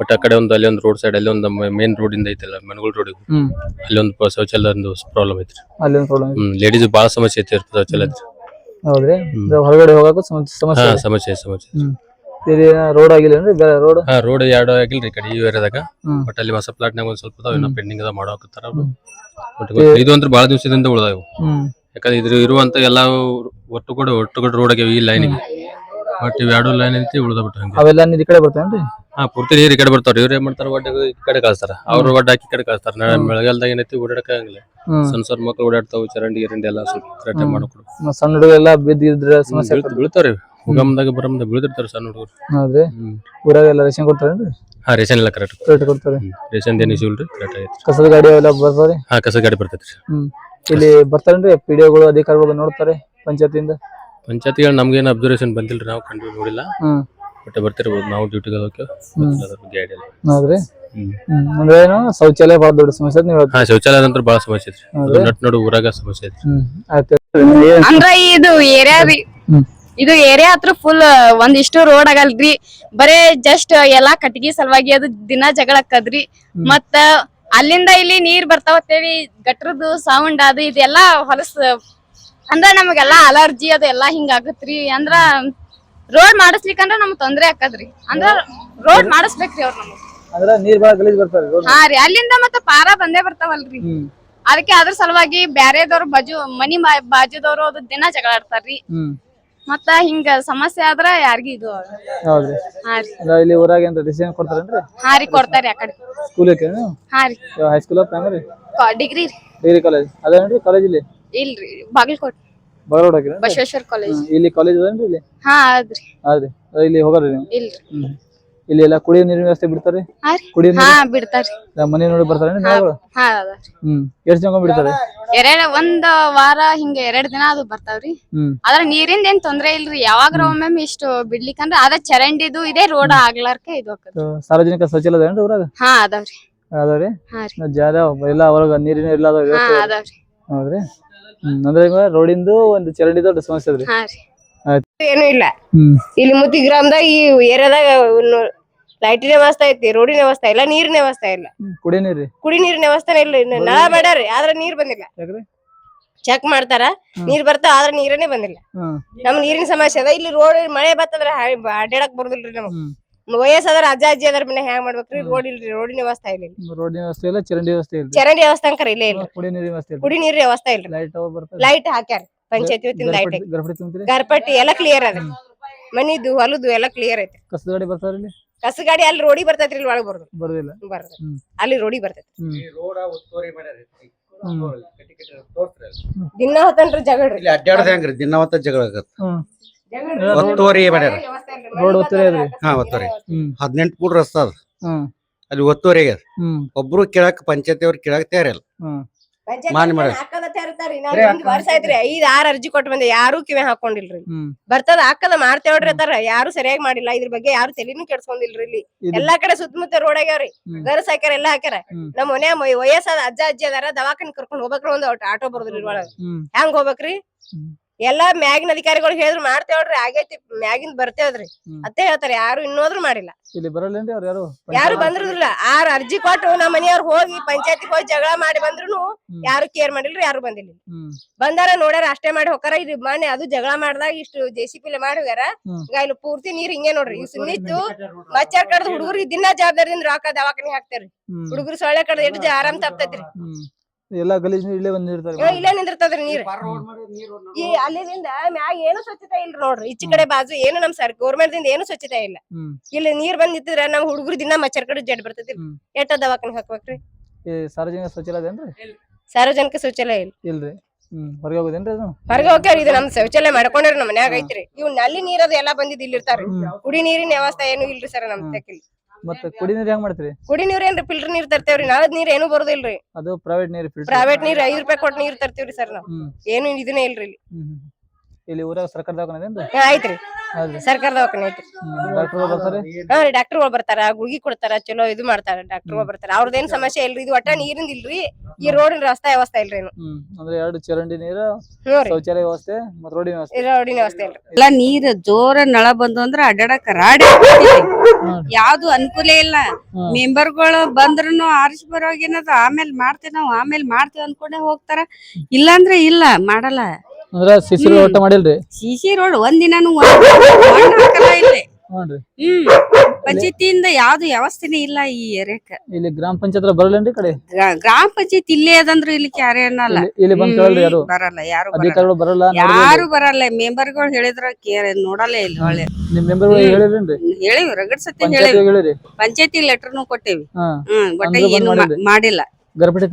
ಬಟ್ ಆ ಕಡೆ ಒಂದು ಅಲ್ಲಿ ಒಂದು ರೋಡ್ ಸೈಡ್ ಅಲ್ಲಿ ಒಂದು ಮೇನ್ ರೋಡ್ ಇಂದ ಐತಲ್ಲ ಮನಗೋಳ್ ರೋಡ್ ಹ್ಮ್. ಅಲ್ಲಿ ಒಂದು ಶೌಚಾಲಯ ಒಂದು ಪ್ರಾಬ್ಲಮ್ ಐತ್ರಿ. ಅಲ್ಲಿ ಒಂದು ಪ್ರಾಬ್ಲಮ್ ಹ್ಮ್ ಲೇಡೀಸ್ ಬಹಳ ಸಮಸ್ಯೆ ಐತಿ ಶೌಚಾಲಯ ಹೌದ್ರಿ? ಇದು ಹೊರಗಡೆ ಹೋಗಕ್ಕೂ ಸಮಸ್ಯೆ ಹಾ ಸಮಸ್ಯೆ ಸಮಸ್ಯೆ ಸಮಸ್ಯೆ ಹ್ಮ್. ಇಲ್ಲಿ ರೋಡ್ ಆಗಿಲ್ಲ ಅಂದ್ರೆ ಬೇರೆ ರೋಡ್ ಹಾ ರೋಡ್ ಎರಡು ಆಗಿಲ್ರಿ ಈ ಕಡೆ ಈ ಏರಿಯಾದಾಗ. ಹ್ಮ್. ಬಟ್ ಅಲ್ಲಿ ಹೊಸ ಪ್ಲಾಟ್ ನಾಗ ಒಂದ್ ಸ್ವಲ್ಪ ಅದಾವ ಇನ್ನ ಪೆಂಡಿಂಗ್ ಅದ ಮಾಡಾಕತ್ತಾರ ಬಟ್ ಇದು ಅಂದ್ರೆ ಬಹಳ ದಿವಸದಿಂದ ಉಳ್ದಾವು ಹ್ಮ್. ಯಾಕಂದ್ರೆ ಇದ್ರ ಇರುವಂತ ಎಲ್ಲಾ ಒಟ್ಟು ಕೂಡ ಒಟ್ಟು ಕೂಡ ರೋಡ್ ಆಗ್ಯಾವ ಈ ಲೈನ್ಗೆ ಬಟ್ ಇವೆರಡು ಲೈನ್ ಐತಿ ಉಳ್ದ ಬಿಟ್ಟ ಹಂಗೆ. ಅವೆಲ್ಲ ಈ ಕಡೆ ಬರ್ತೇನ್ರಿ ಹಾ ಪೂರ್ತಿ ನೀರು ಈ ಕಡೆ ಬರ್ತಾವ್ರಿ. ಇವ್ರು ಏನ್ ಮಾಡ್ತಾರ ಒಡ್ಡ ಈ ಕಡೆ ಕಳಿಸ್ತಾರ ಅವ್ರ ಒಡ್ಡ ಹಾಕಿ ಈ ಕಡೆ ಕಳಿಸ್ತಾರ ನಾಳೆ ಮಳೆಗಾಲದಾಗ ಏನೈತಿ ಓಡಾಡಕ ಆಗಂಗಿಲ್ಲ. ಹ್ಮ್. ಸಣ್ಣ ಸಣ್ಣ ಮಕ್ಳು ಓಡಾಡ್ತಾವ ಚರಂಡಿ ಗಿರಂಡಿ ಎಲ್ಲ ಸ್ವಲ್ಪ ಕರೆಕ್ಟ್ ಮಾಡ್ಕೊಡು. ಮ- ಸಣ್ಣ ಹುಡುಗರೆಲ್ಲ ಬಿದ್ದಿದ್ರೆ ಸಮಸ್ಯೆ ಆಗ್ತದೆ. ಬೀಳ್ತಾವ್ರಿ. ಹುಗಮ್ದಾಗ ಬರಮ್ದಾಗ ಬೀಳ್ತಿರ್ತಾರ ಸಣ್ಣ ಹುಡುಗರು. ಹೌದ್ರಿ. ಊರಾಗ ಊರಾಗೆಲ್ಲ ರೇಷನ್ ಕೊಡ್ತಾರೇನ್ರಿ? ಹಾ ರೇಷನ್ ಎಲ್ಲ ಕರೆಕ್ಟ್. ಕರೆಕ್ಟ್ ಕೊಡ್ತಾರೆ. ರೇಷನ್ ಏನ್ ಇಲ್ರಿ? ಕರೆಕ್ಟ್ ಆಗೈತಿ ಕಸದ ಗಾಡಿ ಅವೆಲ್ಲ ಬರ್ತಾರೆ ಹಾ ಕಸ ಗಾಡಿ ಬರ್ತೈತ್ರಿ. ಹ್ಮ್. ಇಲ್ಲಿ ಬರ್ತಾರೇನ್ರಿ? ಪಿಡಿಒಗಳು ಅಧಿಕಾರಿಗಳು ನೋಡ್ತಾರೆ ಪಂಚಾಯತಿಯಿಂದ? ಪಂಚಾಯತಿಗಳು ನಮ್ಗೇನು ಅಬ್ಸರ್ವೇಷನ್ ಬಂದಿಲ್ಲ ನಾವು ಕಂಡು ನೋಡಿಲ್ಲ. ಹ್ಮ್. ಬಟ್ ಬರ್ತಿರ್ಬೋದು ನಾವು ಡ್ಯೂಟಿಗೆ ಹೋಗಕ್ಕೆ ಗೊತ್ತಿಲ್ಲ ಅದ್ರ ಬಗ್ಗೆ idea ಇಲ್ಲ. ಹೌದ್ರಿ? ಹ್ಮ್. ಹ್ಮ್. ಅಂದ್ರೆ ಏನು ಶೌಚಾಲಯ ಬಹಳ ದೊಡ್ಡ ಸಮಸ್ಯೆ ಅಂತ ನೀವು ಹೇಳ್ತೀರಿ ಹಾ ಶೌಚಾಲಯ ನಂತರ ಬಹಳ ಸಮಸ್ಯೆ ಐತ್ರಿ. ಅದು ನಟ್ ನೋಡು ಊರಾಗ ಸಮಸ್ಯೆ ಐತ್ರಿ. ಹ್ಮ್. ಆಯ್ತು. ಅಂದ್ರ ಇದು ಏರಿಯಾ ರೀ. ಹ್ಮ್. ಇದು ಏರಿಯಾ ಹತ್ರ ಫುಲ್ ಒಂದಿಷ್ಟು ರೋಡ್ ಆಗಲ್ರಿ. ಬರೇ ಜಸ್ಟ್ ಎಲ್ಲಾ ಕಟ್ಟಿಗೆ ಸಲುವಾಗಿ ಅದು ದಿನ ಜಗಳ ಆಕ್ಕದ್ರಿ. ಮತ್ತ ಅಲ್ಲಿಂದ ಇಲ್ಲಿ ನೀರ್ ಬರ್ತಾವತ್ತೇವಿ ಗಟ್ರದ್ದು ಸೌಂಡ್ ಅದು ಇದೆಲ್ಲಾ ಹೊಲಸ್ ಅಂದ್ರ ನಮಗೆಲ್ಲಾ ಅಲರ್ಜಿ ಅದು ಎಲ್ಲಾ ಹಿಂಗ ಆಗತ್ರಿ. ಅಂದ್ರ ರೋಡ್ ಮಾಡಿಸ್ಲಿಕ್ಕಂದ್ರ ನಮ್ಗ್ ತೊಂದ್ರೆ ಆಕದ್ರಿ ಅಂದ್ರ ರೋಡ್ ಮಾಡಿಸ್ಬೇಕ್ರಿ ಅವ್ರ ನಮಗ್. ಅಂದ್ರೆ ನೀರ್ ಗಲೀಜ್ ಬರ್ತಾರೆ ಹಾ ರೀ ಅಲ್ಲಿಂದ ಮತ್ತ ಪಾರ ಬಂದೇ ಬರ್ತಾವಲ್ರಿ. ಅದಕ್ಕೆ ಅದ್ರ ಸಲುವಾಗಿ ಬ್ಯಾರೆದವ್ರು ಬಾಜು ಮನಿ ಬಾ- ಬಾಜುದವ್ರು ಅದು ದಿನ ಜಗಳ ಆಡ್ತಾರ್ರಿ. ಹ್ಮ್. ಮತ್ತ ಹಿಂಗ ಸಮಸ್ಯೆ ಆದ್ರ ಯಾರಿಗೂ ಇದು ಹೌದ್ರಿ. ಹಾ ರೀ. ಅಂದ್ರೆ ಇಲ್ಲಿ ಊರಾಗ ಏನ್ರ ಡಿಸಿಷನ್ ಕೊಡ್ತಾರೇನ್ರಿ? ಹಾ ರೀ ಕೊಡ್ತಾರಿ ಆ ಕಡೆ. ಸ್ಕೂಲ್ ಐತಿ ಹಾ ರೀ. High school primary degree degree college ಅದೇನ್ರಿ college ಇಲ್ಲಿ? ಇಲ್ರಿ ಬಾಗಲಕೋಟ್. ಬರೋಡ್ ಹಾಕಿರ ಬಸವೇಶ್ವರ ಕಾಲೇಜ್ ಇಲ್ಲಿ ಕಾಲೇಜ್ ಅದೇನ್ರಿ ಇಲ್ಲಿ? ಹಾ ಅದ್ರಿ ಅದ್ರಿ ಇಲ್ಲಿ ಹೋಗೋರಿ ನೀವು? ಇಲ್ರಿ. ಹ್ಮ್ ಇಲ್ಲಿ ಎಲ್ಲ ಕುಡಿಯೋ ನೀರಿನ ವ್ಯವಸ್ಥೆ ಬಿಡ್ತಾರೆ ಕುಡಿಯೋ ಹಾ ಬಿಡ್ತಾರಿ ಮನೆ ನೋಡಿ ಬರ್ತಾರೆ ಹಾ ಅದ ಹ್ಮ್ ಎಷ್ಟ್ ಜನ ಬಿಡ್ತಾರೆ ಎರಡ್ ಒಂದ್ ವಾರ ಹಿಂಗ ಎರಡ್ ದಿನ ಅದು ಬರ್ತಾವ್ರಿ. ಆದ್ರೆ ಆದ್ರ ನೀರಿಂದ ಏನ್ ತೊಂದ್ರೆ ಇಲ್ರಿ ಯಾವಾಗ್ರ ಒಮ್ಮೊಮ್ಮೆ ಇಷ್ಟು ಬಿಡ್ಲಿಕ್ಕಂದ್ರ ಅದ ಚರಂಡಿದು ಇದೇ ರೋಡ್ ಆಗ್ಲಾರ್ಕ ಇದು ಸಾರ್ವಜನಿಕ ಶೌಚಾಲಯ ಅದೇನ್ರಿ ಊರಾಗ? ಹಾ ಅದಾವ್ರಿ. ಅದಾವ್ರಿ? ಜಾಗ ಎಲ್ಲ ಹೊರಗ ನೀರಿನ ವ್ಯವಸ್ಥೆ. ಅದಾವ್ರಿ. ಹೌದ್ರಿ? ಅಂದ್ರೆ ರೋಡಿಂದು ಒಂದು ಚರಂಡಿ ದೊಡ್ಡ ಸಮಸ್ಯೆ ಅದ್ರಿ. ಹಾ ರೀ. ಏನು ಇಲ್ಲ. ಹ್ಮ್. ಇಲ್ಲಿ ಮುತ್ತಿ ಗ್ರಾಮದಾಗ ಈ ಏರಿಯಾದಾಗ ಲೈಟಿನ ವ್ಯವಸ್ಥೆ ಐತಿ ರೋಡಿನ ವ್ಯವಸ್ಥೆ ಇಲ್ಲ ನೀರಿನ ವ್ಯವಸ್ಥೆ ಇಲ್ಲ. ಕುಡಿ ನೀರ್ರಿ ಕುಡಿ ನೀರಿನ ವ್ಯವಸ್ಥೆ ಇಲ್ಲ ಇನ್ನು ನಳ ಮಾಡ್ಯಾರಿ ಆದ್ರೆ ನೀರ್ ಬಂದಿಲ್ಲ. ಯಾಕ್ರಿ ಚೆಕ್ ಮಾಡ್ತಾರ ನೀರ್ ಬರ್ತಾವ ಆದ್ರೆ ನೀರನೇ ಬಂದಿಲ್ಲ. ಹ್ಮ್. ನಮ್ ನೀರಿನ ಸಮಸ್ಯೆ ಅದ ಇಲ್ಲಿ ರೋಡ್ ಮಳೆ ಬರ್ತದ್ರೆ ಅಡ್ಡಾಡಕ್ ಬರುದಿಲ್ರಿ ನಮಗ್. ಹ್ಮ್. ವಯಸ್ಸಾದ್ರ ಅಜ್ಜ ಅಜ್ಜಿ ಅದ್ರ ಮನೆ ಹ್ಯಾಂಗ್ ಮಾಡ್ಬೇಕ್ರಿ? ರೋಡ್ ಇಲ್ರಿ ರೋಡಿನ ವ್ಯವಸ್ಥೆ ಇಲ್ಲ ಇಲ್ಲಿ. ರೋಡಿನ ವ್ಯವಸ್ಥೆ ಇಲ್ಲ ಚರಂಡಿ ವ್ಯವಸ್ಥೆ ಇಲ್ಲ. ಚರಂಡಿ ವ್ಯವಸ್ಥೆ ಅಂಕರ ಇಲ್ಲೇ ಇಲ್ಲ. ಕುಡಿಯೋ ನೀರಿನ ವ್ಯವಸ್ಥೆ ಇಲ್ಲ. ಕುಡಿ ನೀರಿನ ವ್ಯವಸ್ಥೆ ಇಲ್ರಿ ಲೈಟ್ ಬರ್ತದೆ? ಲೈಟ್ ಹಾಕ್ಯಾರ. ಪಂಚಾಯತಿ ವತಿಯಿಂದ ಲೈಟ್ ಗರ್ಪಟಿ ತುಂಬ್ತೀರಿ? ಗರ್ಪಟ್ಟಿ ಎಲ್ಲ ಕ್ಲಿಯರ್ ಅದ. ಮನಿದು ಹೊಲದು ಎಲ್ಲ ಕ್ಲಿಯರ್ ಐತಿ. ಕಸದ ಗಾಡಿ ಬರ್ತಾರ ಇಲ್ಲಿ? ಕಸ ಗಾಡಿ ಅಲ್ಲಿ ರೋಡಿ ಬರ್ತೈತ್ರಿ ಇಲ್ಲಿ ಒಳಗ್ ಬರೋದು. ಬರೋದಿಲ್ಲ? ಬರ್ತೈತಿ ಹ್ಮ್. ಅಲ್ಲಿ ರೋಡಿ ಬರ್ತೈತಿ. ದಿನ ಹೊತ್ತನ್ರಿ ಇಲ್ಲಿ ಅಡ್ಡಾಡದ ಹೆಂಗ್ರಿ? ದಿನವತ್ತ ಜಗಳ ಆಗತ್ತ. ಒತ್ತುವರಿ ಮಾಡ್ಯಾರ. ರೋಡ್ ಒತ್ತುವರಿ ಅದ್ರಿ ಹಾ ಒತ್ತುವರಿ. ಹ್ಮ್. ಹದಿನೆಂಟು ಫೂಟ್ ರಸ್ತಾ ಅದ. ಹ್ಮ್. ಅಲ್ಲಿ ಒತ್ತುವರಿ ಆಗ್ಯದ. ಹ್ಮ್. ಒಬ್ರು ಕೇಳಕ್ ಪಂಚಾಯತಿ ಅವ್ರು ಕೇಳಕ್ ತಯಾರಿಲ್ಲ. ಹ್ಮ್. ಮಾನ್ಯ ಮಾಡ್ಯಾರ. ಒಂದ್ ವರ್ಷ ಆಯ್ತ್ರಿ. ಐದ್ ಆರ್ ಅರ್ಜಿ ಕೊಟ್ಟು ಬಂದೆ. ಯಾರು ಕಿವಿ ಹಾಕೊಂಡಿಲ್ರಿ. ಹ್ಮ್. ಬರ್ತದ ಹಾಕದ ಮಾಡ್ತೇವ್ರಿ ಅದಾರ ಯಾರು ಸರಿಯಾಗಿ ಮಾಡಿಲ್ಲ. ಇದ್ರ ಬಗ್ಗೆ ಯಾರು ತಲೆನೂ ಕೆಡ್ಸ್ಕೊಂಡಿಲ್ರಿ ಇಲ್ಲಿ. ಇದು- ಎಲ್ಲಾ ಕಡೆ ಸುತ್ತಮುತ್ತ ರೋಡ್ ಆಗ್ಯಾವ್ರಿ. ಹ್ಮ್. ಗರ್ಸ್ ಹಾಕ್ಯಾರ ಎಲ್ಲಾ ಹಾಕ್ಯಾರ. ಹ್ಮ್. ನಮ್ ಮನೆ ವಯಸ್ಸಾದ ಅಜ್ಜ ಅಜ್ಜಿ ಅದಾರ. ದವಾಖಾನೆ ಕರ್ಕೊಂಡ್ ಹೋಗ್ಬೇಕ್ರಿ ಒಂದ್ ಆಟೋ ಬರುದ್ರಿ ಒಳಗ. ಹ್ಮ್. ಹೆಂಗ್ ಹೋಗ್ಬೇಕ್ರಿ? ಹ್ಮ್. ಎಲ್ಲಾ ಮ್ಯಾಗಿನ ಅಧಿಕಾರಿಗಳು ಹೇಳಿದ್ರು ಮಾಡ್ತೇವ್ರಿ ಆಗೈತಿ ಮ್ಯಾಗಿಂದ ಬರ್ತೇವ್ರಿ. ಅತ್ತೆ ಹೇಳ್ತಾರೆ ಯಾರು ಇನ್ನೋದ್ರು ಮಾಡಿಲ್ಲ. ಇಲ್ಲಿ ಬರಲ್ಲೇನ್ರಿ ಅವ್ರು ಯಾರು? ಯಾರು ಬಂದ್ರಲ್ಲ ಆರ್ ಅರ್ಜಿ ಕೊಟ್ಟು ನಮ್ಮ ಮನೆಯವ್ರು ಹೋಗಿ ಪಂಚಾಯತಿ ಹೋಗಿ ಜಗಳ ಮಾಡಿ ಬಂದ್ರು ಯಾರು ಕೇರ್ ಮಾಡಿಲ್ರಿ ಯಾರು ಬಂದಿಲ್ಲ. ಬಂದಾರ ನೋಡ್ಯಾರ ಅಷ್ಟೇ ಮಾಡಿ ಹೋಗಾರ ಇದು ಮನೆ ಅದು ಜಗಳ ಮಾಡ್ದಾಗ ಇಷ್ಟು ಜೆಸಿಪಿ ಮಾಡಿ ಹೋಗ್ಯಾರ ಹ್ಮ್. ಈಗ ಇಲ್ಲಿ ಪೂರ್ತಿ ನೀರ್ ಹಿಂಗೆ ನೋಡ್ರಿ. ಸುಮ್ಮಿತ್ತು ಮಚ್ಚಾರ್ ಕಡ್ದು ಹುಡುಗರು ದಿನ ಜವಾಬ್ದಾರಿಯಿಂದ ರೊಕ್ಕ ದವಾಖಾನೆ ಹಾಕ್ತಾರ್ರಿ ಹುಡುಗರು ಸೊಳ್ಳೆ ಕಡ್ದು ಎಷ್ಟು ಆರಾಮ್ ತಪ್ತೈತ್ರಿ. ಎಲ್ಲಾ ಗಲೀಜ್ ನೀರ್ ಇಲ್ಲೇ ಬಂದಿರ್ತಾರೆ ಏ, ಇಲ್ಲೇ ನಿಂದಿರ್ತದ್ರಿ ನೀರ್. ಈ ಅಲ್ಲಿಂದ ಮ್ಯಾಗ ಏನು ಸ್ವಚ್ಛತೆ ಇಲ್ಲ ನೋಡ್ರಿ. ಈಚೆ ಕಡೆ ಬಾಜು ಏನು ನಮ್ ಸರ್ ಗೌರ್ಮೆಂಟ್ ದಿಂದ ಏನು ಸ್ವಚ್ಛತೆ ಇಲ್ಲ. ಹ್ಮ್. ಇಲ್ಲಿ ನೀರ್ ಬಂದ್ ನಿಂತಿದ್ರ ನಮ್ ಹುಡುಗರು ದಿನ ಮಚ್ಚರ್ ಕಡೆ ಜಡ್ ಬರ್ತೈತಿ. ಹ್ಮ್. ಎಷ್ಟ ದವಾಖಾನೆ ಹಾಕ್ಬೇಕ್ರಿ. ಈ ಸಾರ್ವಜನಿಕ ಶೌಚಾಲಯ ಏನ್ರಿ ಸಾರ್ವಜನಿಕ ಶೌಚಾಲಯ ಇಲ್ಲ. ಇಲ್ರಿ. ಹ್ಮ್ ಹೊರಗೆ ಹೋಗೋದೇನ್ರಿ ಅದು? ಹೊರಗೆ ಹೋಗ್ಯಾರ ಇದು ನಮ್ ಶೌಚಾಲಯ ಮಾಡ್ಕೊಂಡ್ರಿ ನಮ್ ಮನ್ಯಾಗ ಐತ್ರಿ. ಇವ್ನಲ್ಲಿ ನೀರದು ಎಲ್ಲಾ ಬಂದಿದ್ ಇಲ್ಲಿ ಇರ್ತಾರ ಕುಡಿ ನೀರಿನ ವ್ಯವಸ್ಥೆ ಏನು ಇಲ್ರಿ ಸರ್ ನಮ್ ತೆಕ್ಕಿಲ್ ಮತ್ತೆ ಕುಡಿ ನೀರ್ ಹೆಂಗ್ ಮಾಡ್ತೀರಿ? ಕುಡಿ ನೀರ್ ಏನ್ರಿ? ಫಿಲ್ಟರ್ ನೀರ್ ತರ್ತೇವ್ರಿ. ನಾಳದ್ ನೀರ್ ಏನು ಬರೋದಿಲ್ರಿ. ಅದು ಪ್ರೈವೇಟ್ ನೀರ್ ಫಿಲ್ಟರ್. ಪ್ರೈವೇಟ್ ನೀರ್ ಐದ್ ರೂಪಾಯಿ ಕೊಟ್ಟು ನೀರ್ ತರ್ತೀವ್ರಿ ಸರ್ ನಾವ್. ಹ್ಮ್. ಏನು ಇದನ್ನೇ ಇಲ್ರಿ ಇಲ್ಲಿ. ಹ್ಮ್ ಹ್ಮ್. ಇಲ್ಲಿ ಊರಾಗ ಸರ್ಕಾರ ದವಾಖಾನೆ ಅದೇನ್ರಿ? ಹಾ, ಐತ್ರಿ. ಹೌದ್ರಿ. ಸರ್ಕಾರ ದವಾಖಾನೆ ಐತ್ರಿ. ಡಾಕ್ಟರ್ ಬರ್ತಾರೆ? ಹಾ ರೀ. ಡಾಕ್ಟರ್ಗಳು ಬರ್ತಾರ ಗುಳ್ಗಿ ಕೊಡ್ತಾರ ಚಲೋ ಇದು ಮಾಡ್ತಾರ ಡಾಕ್ಟರ್ ಬರ್ತಾರ. ಅವ್ರದ್ದೇನ್ ಸಮಸ್ಯೆ ಇಲ್ರಿ ಇದು ಒಟ್ಟ ನೀರಿಂದ ಇಲ್ರಿ ಈ ರೋಡಿನ ರಸ್ತೆ ವ್ಯವಸ್ಥೆ ಇಲ್ರಿ ಏನು ಹ್ಮ್ ಅಂದ್ರೆ ಎರಡು ಚರಂಡಿ ನೀರು ಹ್ಞೂ ರೀ. ಶೌಚಾಲಯ ವ್ಯವಸ್ಥೆ ಮತ್ತೆ ರೋಡಿನ ವ್ಯವಸ್ಥೆ. ರೋಡಿನ ವ್ಯವಸ್ಥೆ ಇಲ್ರಿ. ಎಲ್ಲ ನೀರ್ ಜೋರ ನಳ ಬಂದು ಅಂದ್ರ ಅಡ್ಡಾಡಕ್ ರಾಡಿ ಯಾವ್ದು ಅನುಕೂಲ ಇಲ್ಲ. ಮೆಂಬರ್ಗಳು ಬಂದ್ರು ಆರಿಸಿ ಬರೋಗೇನದ ಆಮೇಲೆ ಮಾಡ್ತೇವೆ ನಾವು ಆಮೇಲೆ ಮಾಡ್ತೇವೆ ಅನ್ಕೊಂಡೆ ಹೋಗ್ತಾರ. ಇಲ್ಲಾಂದ್ರೆ ಇಲ್ಲ ಮಾಡಲ್ಲ. ಅಂದ್ರ ಸಿಸಿ ಒಟ್ಟ ಮಾಡಿಲ್ರಿ? ಸಿಸಿ ರೋಡ್ ಒಂದಿನಾನು ಹ್ಞೂನ್ರಿ. ಹ್ಮ್. ಪಂಚಾಯತಿಯಿಂದ ಯಾವ್ದು ವ್ಯವಸ್ಥೆನೇ ಇಲ್ಲ ಈ ಏರಿಯಾಕ ಇಲ್ಲಿ ಗ್ರಾಮ ಪಂಚಾಯತ್ ಬರಲ್ಲೇನ್ರಿ ಕಡೆ? ಗ್ರಾಮ ಪಂಚಾಯತಿ ಇಲ್ಲೇ ಅದಂದ್ರು ಇಲ್ಲಿ ಯಾರೇ ಅನ್ನಲ್ಲ. ಇಲ್ಲಿ- ಬಂದ್ ಕೇಳಲ್ರಿ ಯಾರು? ಬರಲ್ಲ ಯಾರು ಬರಲ್ಲ. ಅಧಿಕಾರಿಗಳು ಬರಲ್ಲ ಯಾರು ಬರಲ್ಲ ಮೆಂಬರ್ಗಳು ಹೇಳಿದ್ರ ಕೇರ್ ನೋಡಲ್ಲ ಇಲ್ಲಿ ಒಳ್ಳೆ. ನಿಮ್ ಮೆಂಬರ್ ಹೇಳಿಲ್ರಿ ಹೇಳಿವಿ ರಗಡ್ ಸತಿ ಪಂಚಾಯತ್ ಹೇಳಿವಿ. ಪಂಚಾಯತಿ ಲೆಟರ್ನು ಕೊಟ್ಟೇವಿ. ಹ್ಮ್ ಬಟ್ ಏನು ಮಾಡಿಲ್ಲ. ಗರ್ಭಟಿ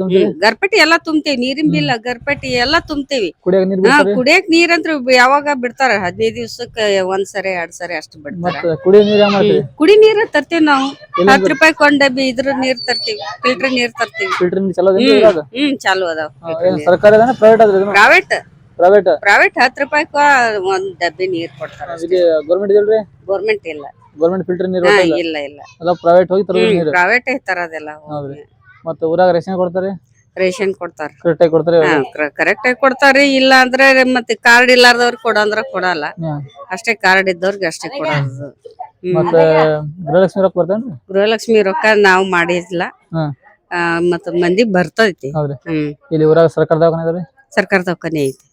ಗರ್ಪಟಿ ಎಲ್ಲಾ ತುಂಬ್ತೇವಿ ನೀರಿನ ಬಿಲ್ ಗರ್ಪಟಿ ಎಲ್ಲಾ ತುಂಬ್ತೇವಿ. ಕುಡಿಯಾಕ ನೀರ್ ಹಾ ಕುಡಿಯಕ್ ನೀರಂತ್ರ ಯಾವಾಗ ಬಿಡ್ತಾರ? ಹದಿನೈದು ದಿವ್ಸಕ್ಕ ಒಂದ್ ಸರಿ ಎರಡ್ ಸರಿ ಅಷ್ಟು ಬಿಡ್ತಾರ. ಮತ್ತ ಕುಡಿಯೋ ನೀರ್ ಹೆಂಗ್ ಮಾಡ್ತೀರಿ? ಕುಡಿ ನೀರ ತರ್ತೀವಿ ನಾವು. ಹತ್ತು ರೂಪಾಯಿ ಕೊಂಡ್ ಡಬ್ಬಿ ಇದ್ರ ನೀರ್ ತರ್ತೀವಿ ಫಿಲ್ಟರ್ ನೀರ್ ತರ್ತೀವಿ. ಫಿಲ್ಟರ್ ನೀರ್ ಚಲೋ ಅದೇನ್ರಿ ಹ್ಮ್ ಇವಾಗ ಹ್ಮ್ ಚಾಲು ಅದಾವ ಏನ್ ಸರ್ಕಾರ ಅದೇನ ಪ್ರೈವೇಟ್ ಅದ್ರಿ ಇದನ್ನು? ಪ್ರೈವೇಟ್ ಪ್ರೈವೇಟ್ ಪ್ರೈವೇಟ್ ಹತ್ತು ರೂಪಾಯಿ ಒಂದ್ ಡಬ್ಬಿ ನೀರ್ ಕೊಡ್ತಾರ ಗೌರ್ಮೆಂಟ್ ಇದಿಲ್ರಿ? ಗೌರ್ಮೆಂಟ್ ಇಲ್ಲ. ಗೌರ್ಮೆಂಟ್ ಫಿಲ್ಟರ್ ನೀರ್ ಹಾ ಇಲ್ಲ ಇಲ್ಲ. ಪ್ರೈವೇಟ್ ಹೋಗಿ ತರೋದು ನೀರು? ಪ್ರೈವೇಟ್ ತರೋದಿಲ್ಲ ಹೌದ್ರಿ. ಮತ್ತ ಊರಾಗ ರೇಷನ್ ಕೊಡ್ತಾರೆ? ರೇಷನ್ ಕೊಡ್ತಾರೆ. ಕರೆಕ್ಟ್ ಆಗಿ ಕೊಡ್ತಾರೆ ಕರೆಕ್ಟ್ ಆಗಿ ಕೊಡ್ತಾರಿ ಇಲ್ಲ ಅಂದ್ರೆ ಮತ್ತೆ ಕಾರ್ಡ್ ಇಲ್ಲಾರ್ದವ್ರಿಗೆ ಕೊಡಂದ್ರ ಕೊಡಲ್ಲ. ಅಷ್ಟೇ ಕಾರ್ಡ್ ಇದ್ದವ್ರಿಗೆ ಅಷ್ಟೇ ಕೊಡೋದು. ಮತ್ತೆ ಗೃಹಲಕ್ಷ್ಮಿ ರೊಕ್ಕ ಬರ್ತೇನ್ರಿ ಗೃಹಲಕ್ಷ್ಮಿ ರೊಕ್ಕ ನಾವು ಮಾಡಿಲ್ಲ ಮತ್ತ ಮಂದಿ ಬರ್ತೈತಿ. ಇಲ್ಲಿ ಊರಾಗ ಸರ್ಕಾರ ದವಾಖಾನೆ ಸರ್ಕಾರ ದವಾಖಾನೆ ಐತಿ.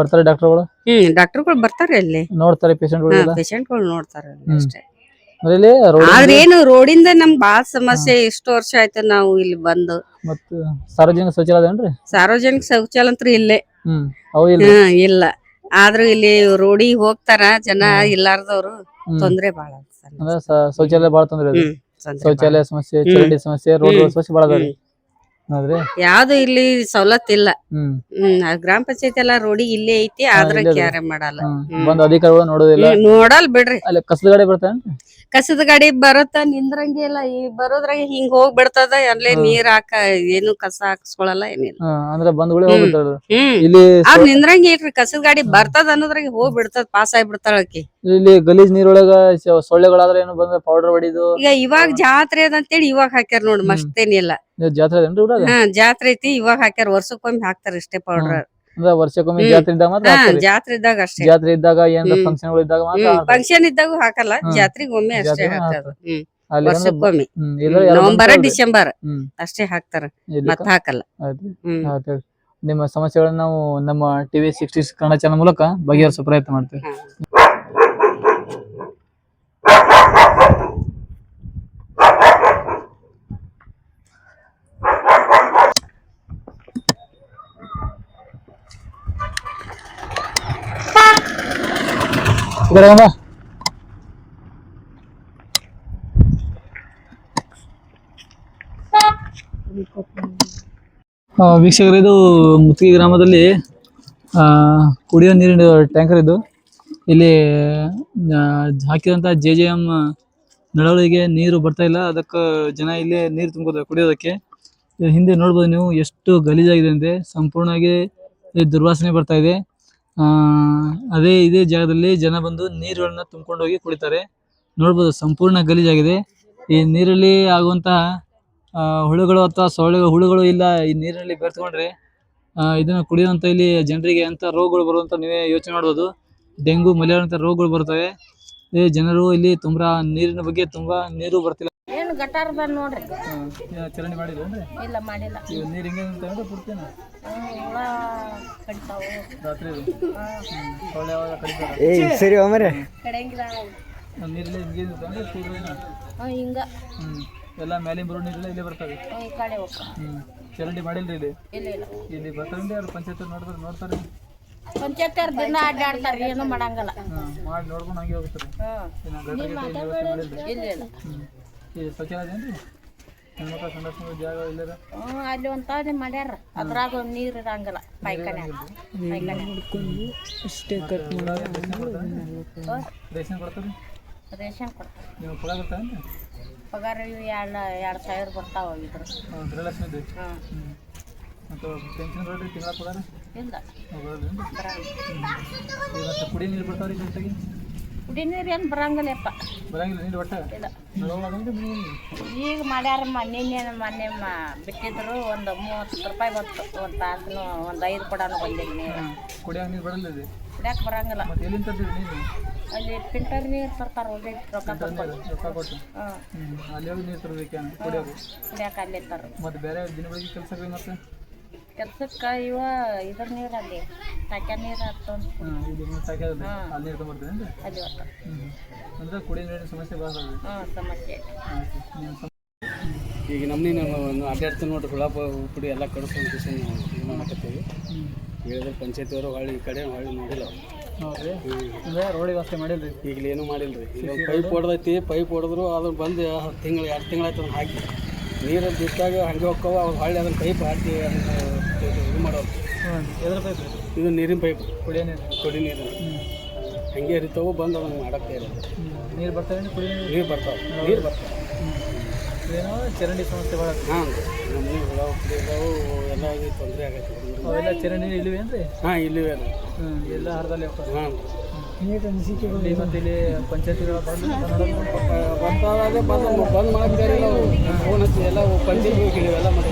ಬರ್ತಾರೆ ಡಾಕ್ಟರ್ಗಳು ಹ್ಮ್ ಡಾಕ್ಟರ್ಗಳು ಬರ್ತಾರೆ ಅಲ್ಲಿ. ನೋಡ್ತಾರೆ ಪೇಷಂಟ್ ಪೇಷಂಟ್ಗಳು ನೋಡ್ತಾರೆ. ಅಷ್ಟೇ. ಆದ್ರೆ ಏನು ರೋಡಿಂದ ನಮ್ ಬಾಳ ಸಮಸ್ಯೆ ಎಷ್ಟು ವರ್ಷ ಆಯ್ತು ನಾವು ಇಲ್ಲಿ ಬಂದು. ಮತ್ತ ಸಾರ್ವಜನಿಕ ಶೌಚಾಲಯ ಅದೇನ್ರಿ? ಸಾರ್ವಜನಿಕ ಶೌಚಾಲಯ ಅಂತ ಇಲ್ಲೇ. ಹ್ಮ್ ಅವು ಇಲ್ಲ. ಆದ್ರೂ ಇಲ್ಲಿ ರೋಡಿಗೆ ಹೋಗ್ತಾರ ಜನ ಇಲ್ಲಾರ್ದವ್ರು ತೊಂದ್ರೆ ಬಾಳ ಸರ್. ಅಂದ್ರೆ ಸ- ಶೌಚಾಲಯ ಬಾಳ ತೊಂದ್ರೆ ಇದೆ. ಹ್ಮ್ ತೊಂದ್ರೆ ಶೌಚಾಲಯ ಸಮಸ್ಯೆ. ಚರಂಡಿ ಸಮಸ್ಯೆ ರೋಡ್ ಹ್ಮ್. ಸಮಸ್ಯೆ ಬಾಳ ಅದಾವ್ರಿ. ಹೌದ್ರಿ? ಯಾವ್ದು ಇಲ್ಲಿ ಸವಲತ್ ಇಲ್ಲ. ಹ್ಮ್. ಹ್ಮ್ ಆ ಗ್ರಾಮ ಪಂಚಾಯತ್ ಎಲ್ಲ ರೋಡಿ ಇಲ್ಲೇ ಐತಿ ಆದ್ರ ಇಲ್ಲೇ ಕ್ಯಾರೆ ಮಾಡಲ್ಲ. ಹ್ಮ್. ಬಂದ್ ಅಧಿಕಾರಿಗಳು ನೋಡೋದಿಲ್ಲ? ಹ್ಮ್, ನೋಡಲ್ ಬಿಡ್ರಿ. ಅಲ್ಲಿ ಕಸದ ಗಾಡಿ ಬರ್ತಾ ಕಸದ ಗಾಡಿ ಬರುತ್ತ ನಿಂದ್ರಂಗೆ ಇಲ್ಲ. ಈ ಬರೋದ್ರಾಗ ಹಿಂಗ್ ಹೋಗ್ಬಿಡ್ತದ ಅಲ್ಲೇ ಹ್ಮ್. ನೀರ್ ಹಾಕ ಏನು ಕಸ ಹಾಕ್ಸ್ಕೊಳಲ್ಲ ಏನಿಲ್ಲ. ಅಂದ್ರೆ ಬಂದ್ಗಳೇ ಹ್ಮ್. ಹೋಗ್ಬಿಡ್ತಾರ ಹ್ಮ್ ಇಲ್ಲಿ ಅವ್ರ ನಿಂದ್ರಂಗೆ ಇಲ್ರಿ ಕಸದ ಗಾಡಿ ಬರ್ತದ ಅನ್ನೋದ್ರಾಗ ಹೋಗ್ ಬಿಡ್ತದ ಪಾಸ್ ಆಗಿ ಬಿಡ್ತಾಳ ಆಕಿ. ಇಲ್ಲಿ ಗಲೀಜ್ ನೀರೊಳಗ ಸ- ಸೊಳ್ಳೆಗಳಾದ್ರೆ ಏನು ಬಂದ್ರೆ ಪೌಡರ್ ಹೊಡಿದು ಈಗ ಇವಾಗ ಜಾತ್ರೆ ಅದಂತೇಳಿ ಇವಾಗ ಹಾಕ್ಯಾರ ನೋಡ್ ಹ್ಮ್. ಮಸ್ತೇನಿಲ್ಲ ಇದು ಜಾತ್ರೆ ಅದೇನ್ರಿ ಊರಾಗ ಹಾ ಜಾತ್ರೆ ಐತಿ ಇವಾಗ ಹಾಕ್ಯಾರ ವರ್ಷಕ್ಕೊಮ್ಮೆ ಹಾಕ್ತಾರ ಇಷ್ಟೇ ಪೌಡರ್ ಅಂದ್ರೆ ವರ್ಷಕ್ಕೊಮ್ಮೆ ಹ್ಮ್. ಜಾತ್ರೆ ಇದ್ದಾಗ ಮಾತ್ರ ಹಾ ಹಾಕ್ತಾರೆ. ಜಾತ್ರೆ ಇದ್ದಾಗ ಅಷ್ಟೇ ಜಾತ್ರೆ ಇದ್ದಾಗ ಏನ್ ಹ್ಮ್. ಫಂಕ್ಷನ್ಗಳು ಇದ್ದಾಗ ಮಾತ್ರ ಹ್ಮ್ ಹಾಕ್ತಾರೆ. ಫಂಕ್ಷನ್ ಇದ್ದಾಗೂ ಹಾಕಲ್ಲ. ಜಾತ್ರೆಗೆ ಒಮ್ಮೆ ಅಷ್ಟೇ ಹಾಕ್ತಾರ ಹಾಕೋದು ಹ್ಮ್ ಅಲ್ಲಿ ಅಂದ್ರೆ ಬ- ವರ್ಷಕ್ಕೊಮ್ಮೆ ಹ್ಮ್, ಇಲ್ಲ ಯಾರೋ ನವಂಬರ್. ಡಿಸೆಂಬರ್ ಹ್ಮ್ ಅಷ್ಟೇ ಹಾಕ್ತಾರ ಮತ್ತೆ ಮತ್ತ ಹಾಕಲ್ಲ ಆಯ್ತು. ಹ್ಮ್ ಆಯ್ತು ಹೇಳಿ. ನಿಮ್ಮ ಸಮಸ್ಯೆಗಳನ್ನ ನಾವು ನಮ್ಮ ಟಿವಿ ಸಿಕ್ಸ್ಟಿ ಕನ್ನಡ ಚಾನಲ್ ಮೂಲಕ ಬಗೆಹರಿಸೋ ಪ್ರಯತ್ನ ಮಾಡ್ತೇವೆ ಹಾ. ಈ ಕಡೆ ಬಾ. ಆ, ವೀಕ್ಷಕರೇ ಇದು ಮುತ್ತಿಗೆ ಗ್ರಾಮದಲ್ಲಿ ಕುಡಿಯೋ ನೀರಿನ ಟ್ಯಾಂಕರ್ ಇದು. ಇಲ್ಲಿ ಹಾಕಿದಂಥ ಜೆ ಜೆ ಎಂ ನಳವಳಿಗೆ ನೀರು ಬರ್ತಾ ಇಲ್ಲ. ಅದಕ್ಕೆ ಜನ ಇಲ್ಲಿ ನೀರು ತುಂಬೋದು ಕುಡಿಯೋದಕ್ಕೆ. ಹಿಂದೆ ನೋಡ್ಬೋದು ನೀವು ಎಷ್ಟು ಗಲೀಜಾಗಿದೆ ಅಂದ್ರೆ ಸಂಪೂರ್ಣವಾಗಿ ದುರ್ವಾಸನೆ ಬರ್ತಾ ಇದೆ. ಅದೇ ಇದೇ ಜಾಗದಲ್ಲಿ ಜನ ಬಂದು ನೀರುಗಳನ್ನ ತುಂಬಿಕೊಂಡು ಹೋಗಿ ಕುಡಿತಾರೆ. ನೋಡಬಹುದು ಸಂಪೂರ್ಣ ಗಲೀಜಾಗಿದೆ. ಈ ನೀರಲ್ಲಿ ಆಗುವಂತಹ ಹುಳುಗಳು ಅಥವಾ ಸೊಳ್ಳೆ, ಹುಳುಗಳು ಇಲ್ಲ ಈ ನೀರಿನಲ್ಲಿ ಬೆರೆತುಕೊಂಡ್ರೆ ಇದನ್ನ ಕುಡಿಯುವಂತ ಇಲ್ಲಿ ಜನರಿಗೆ ಅಂತ ರೋಗಗಳು ಬರುವಂತ ನೀವೇ ಯೋಚನೆ ಮಾಡಬಹುದು ಡೆಂಗು, ಮಲೇರಿಯಾ ಅಂತ ರೋಗಗಳು ಬರ್ತವೆ. ಈ ಜನರು ಇಲ್ಲಿ ತುಂಬಾ ನೀರಿನ ಬಗ್ಗೆ ತುಂಬಾ ನೀರು ಬರ್ತಿಲ್ಲ. ಏನು ಗಟಾರ ಬಂದ್ ನೋಡ್ರಿ. ಚರಂಡಿ ಮಾಡಿದ್ರೆ ಇಲ್ಲ ಮಾಡಿಲ್ಲ. ನೀರು ಹಿಂಗೆ ನಿಂತ್ಕೊಂಡ್ರೆ ಪೂರ್ತಿನ? ಹ್ಮ್, ಹುಳ ಕಡಿತಾವು. ರಾತ್ರಿ ಸೊಳ್ಳೆ ಯಾವಾಗ ಕಡಿತಾರೆ? ಸರಿ ಒಮ್ಮರೆ ಕಡೆಂಗಿಲ್ಲ. ನೀರಲ್ಲಿ ಹಿಂಗೆ ನಿಂತ್ಕೊಂಡ್ರೆ ಕೂಡ್ರೇನ? ಹ್ಮ್ ಹಿಂಗ. ಹ್ಮ್ ಎಲ್ಲ ಮೇಲಿನ ಬರೋ ನೀರೆಲ್ಲ ಇಲ್ಲೇ ಬರ್ತವೆ ಈ ಕಡೆ ಹೋಗ್ತ ಹ್ಮ್ ಚರಂಡಿ ಮಾಡಿಲ್ರಿ ಇಲ್ಲಿ? ಇಲ್ಲ ಇಲ್ಲ. ಇಲ್ಲಿ ಬರ್ತಾರೆ ಅವ್ರು ಪಂಚಾಯತ್ ನೋಡ್ತಾರೆ ನೋಡ್ತಾರೆ ಪಂಚಾಯತ್ಯವ್ರ ದಿನ ಅಡ್ಡಾಡ್ತಾರ ಏನು ಮಾಡಂಗಲ್ಲ. ಮಾಡಿ ನೋಡ್ಕೊಂಡು ಹಂಗೆ ಹೋಗ್ತಾರೆ ಈ ಶೌಚಾಲಯ ಹೆಣ್ಮಕ್ಳ ಜಾಗ ಇಲ್ಲದ ಹ್ಮ್ ಅಲ್ಲಿ ಮಾಡ್ಯಾರ. ಅದ್ರಾಗ ನೀರ್ ಇರಂಗಿಲ್ಲ ಪೈಖಾನೆ ಪೈಖಾನೆ ರೇಷನ್ ಕೊಡ್ತಾರೆ. ರೇಷನ್ ಕೊಡ್ತಾರೆ. ನೀವು ಪಗಾರ ಬರ್ತಾವೇನ್ರಿ ಪಗಾರ ಇವು ಎರಡು ಎರಡು ಸಾವಿರ ಬರ್ತಾವ ಇದ್ರ ಗೃಹಲಕ್ಷ್ಮಿ ಮತ್ತು ಪೆನ್ಷನ್ ತಿಂಗಳ ಪಗಾರ ಇಲ್ಲ ಮತ್ತೆ ಕುಡಿ ನೀರು ಬರ್ತಾವ್ರಿ ಕರೆಕ್ಟಾಗಿ ಕುಡಿ ನೀರು ಏನು ಬರಂಗಿಲ್ಲಪ್ಪ ಬರಂಗಿಲ್ಲ ನೀರು ಒಟ್ಟ? ಇಲ್ಲ. ಈಗ ಮಾಡ್ಯಾರ ನಿನ್ನೆ ಮೊನ್ನೆ ಬಿಟ್ಟಿದ್ರು ಒಂದು ಮೂವತ್ತು ರೂಪಾಯಿ ಬಂತು. ಒಂದು ತಾಸು ಒಂದು ಐದು ಕೊಡನು ಬಂದಿಲ್ಲ ನೀರು ಕುಡಿಯೋ ನೀರು ಬರಲ್ಲ ಕುಡಿಯಕ್ಕೆ ಬರಂಗಿಲ್ಲ. ಮತ್ತೆ ಎಲ್ಲಿಂದ ತರ್ತೀರಿ ನೀರು ಅಲ್ಲಿ ಫಿಲ್ಟರ್ ನೀರು ತರ್ತಾರೆ ಹೋಗಿ ರೊಕ್ಕ ರೊಕ್ಕ ಕೊಟ್ಟು? ಹಾಂ ಅಲ್ಲಿ ಹೋಗಿ ನೀರು ತರಬೇಕೇನು ಕುಡಿಯೋದು? ಕುಡಿಯಕ್ಕೆ ಅಲ್ಲಿ ತರ ಮತ್ತೆ ಬೇರೆ ದಿನಗಳಿಗೆ ಕೆಲಸ ಮತ್ತೆ? ಕೆಲ್ಸಕ್ಕೆ ಇವ ಇದ್ರ ನೀರು ಅಲ್ಲಿ ಟಾಕ್ಯ ನೀರು ಹತ್ತೊಂದು. ಅಲ್ಲಿ ಅಂದ್ರೆ ಕುಡಿಯೋ ನೀರಿನ ಸಮಸ್ಯೆ ಬಹಳ ಅದ. ಹಾಂ ಸಮಸ್ಯೆ ಈಗ ನಮ್ಮನೆ ನಾವು ಅಡ್ಡಾಡ್ತೀವಿ ನೋಡ್ರಿ ಹುಳಪ ಪುಡಿ ಎಲ್ಲ ಕಡಿಸೋ ಉದ್ದೇಶ ನಾವು ಇದು ಮಾಡಕತ್ತೀವಿ. ಹೇಳಿದ್ರೆ ಪಂಚಾಯತಿಯವರು ಹೊಳ್ಳಿ ಈ ಕಡೆ ಹೊಳ್ಳಿ ನೋಡಿಲ್ಲ ರೋಡ್ ವ್ಯವಸ್ಥೆ ಮಾಡಿಲ್ರಿ? ಈಗ ಏನೂ ಮಾಡಿಲ್ಲ ರೀ ಪೈಪ್ ಹೊಡೆದೈತಿ ಪೈಪ್ ಹೊಡೆದ್ರು ಅದನ್ನ ಬಂದು ತಿಂಗಳು ಎರಡು ತಿಂಗಳಾಯ್ತು ಅದನ್ನು ಹಾಕಿ. ನೀರು ಬಿಟ್ಟಾಗ ಹಂಗೆ ಹೋಗ್ಕವ ಅವ್ರು ಹೊಳ್ಳಿ ಅದನ್ನ ಪೈಪ್ ಹಾಕಿ ಅದನ್ನ ಎದ್ರ ಪೈಪ್ ಇದು ನೀರಿನ ಪೈಪ್ ಕುಡಿಯೋ ನೀರು. ಕುಡಿ ನೀರು. ಹಂಗೆ ಹರಿತಾವು ಬಂದು ಅದನ್ನು ಮಾಡಕ್ಕೆ ಇಲ್ಲ ನೀರು ಬರ್ತಾವೆ ಕುಡಿಯೋ ನೀರು? ಬರ್ತಾವೆ. ನೀರು ಬರ್ತಾವೆ. ಏನೋ ಚರಂಡಿ ಸಮಸ್ಯೆ ಭಾಳ ಹಾಂ ನಮ್ಮನೆ ಹುಳ ಕುಡಿಯೋದಾವು ಎಲ್ಲ ತೊಂದರೆ ಆಗೈತೆ ಅವೆಲ್ಲ ಚರಂಡಿ ಇಲ್ಲಿವೇನ್ರಿ ಹಾಂ ಇಲ್ಲಿವೆ ಅದು ಎಲ್ಲ ಹರಿದಲ್ಲಿ ಹಾಂ ಮತ್ತೆ ಇಲ್ಲಿ ಪಂಚಾಯತಿಗಳ ಬಂದು ಬಂದ ಅದೇ ಬಂದು ಬಂದ್ ಮಾಡ್ತಾರೆ ಫೋನ್ ಹಚ್ಚಿ ಎಲ್ಲ ಪಂಚಾಯತ್ ಹೋಗಿ ಎಲ್ಲ ಮಾಡಿ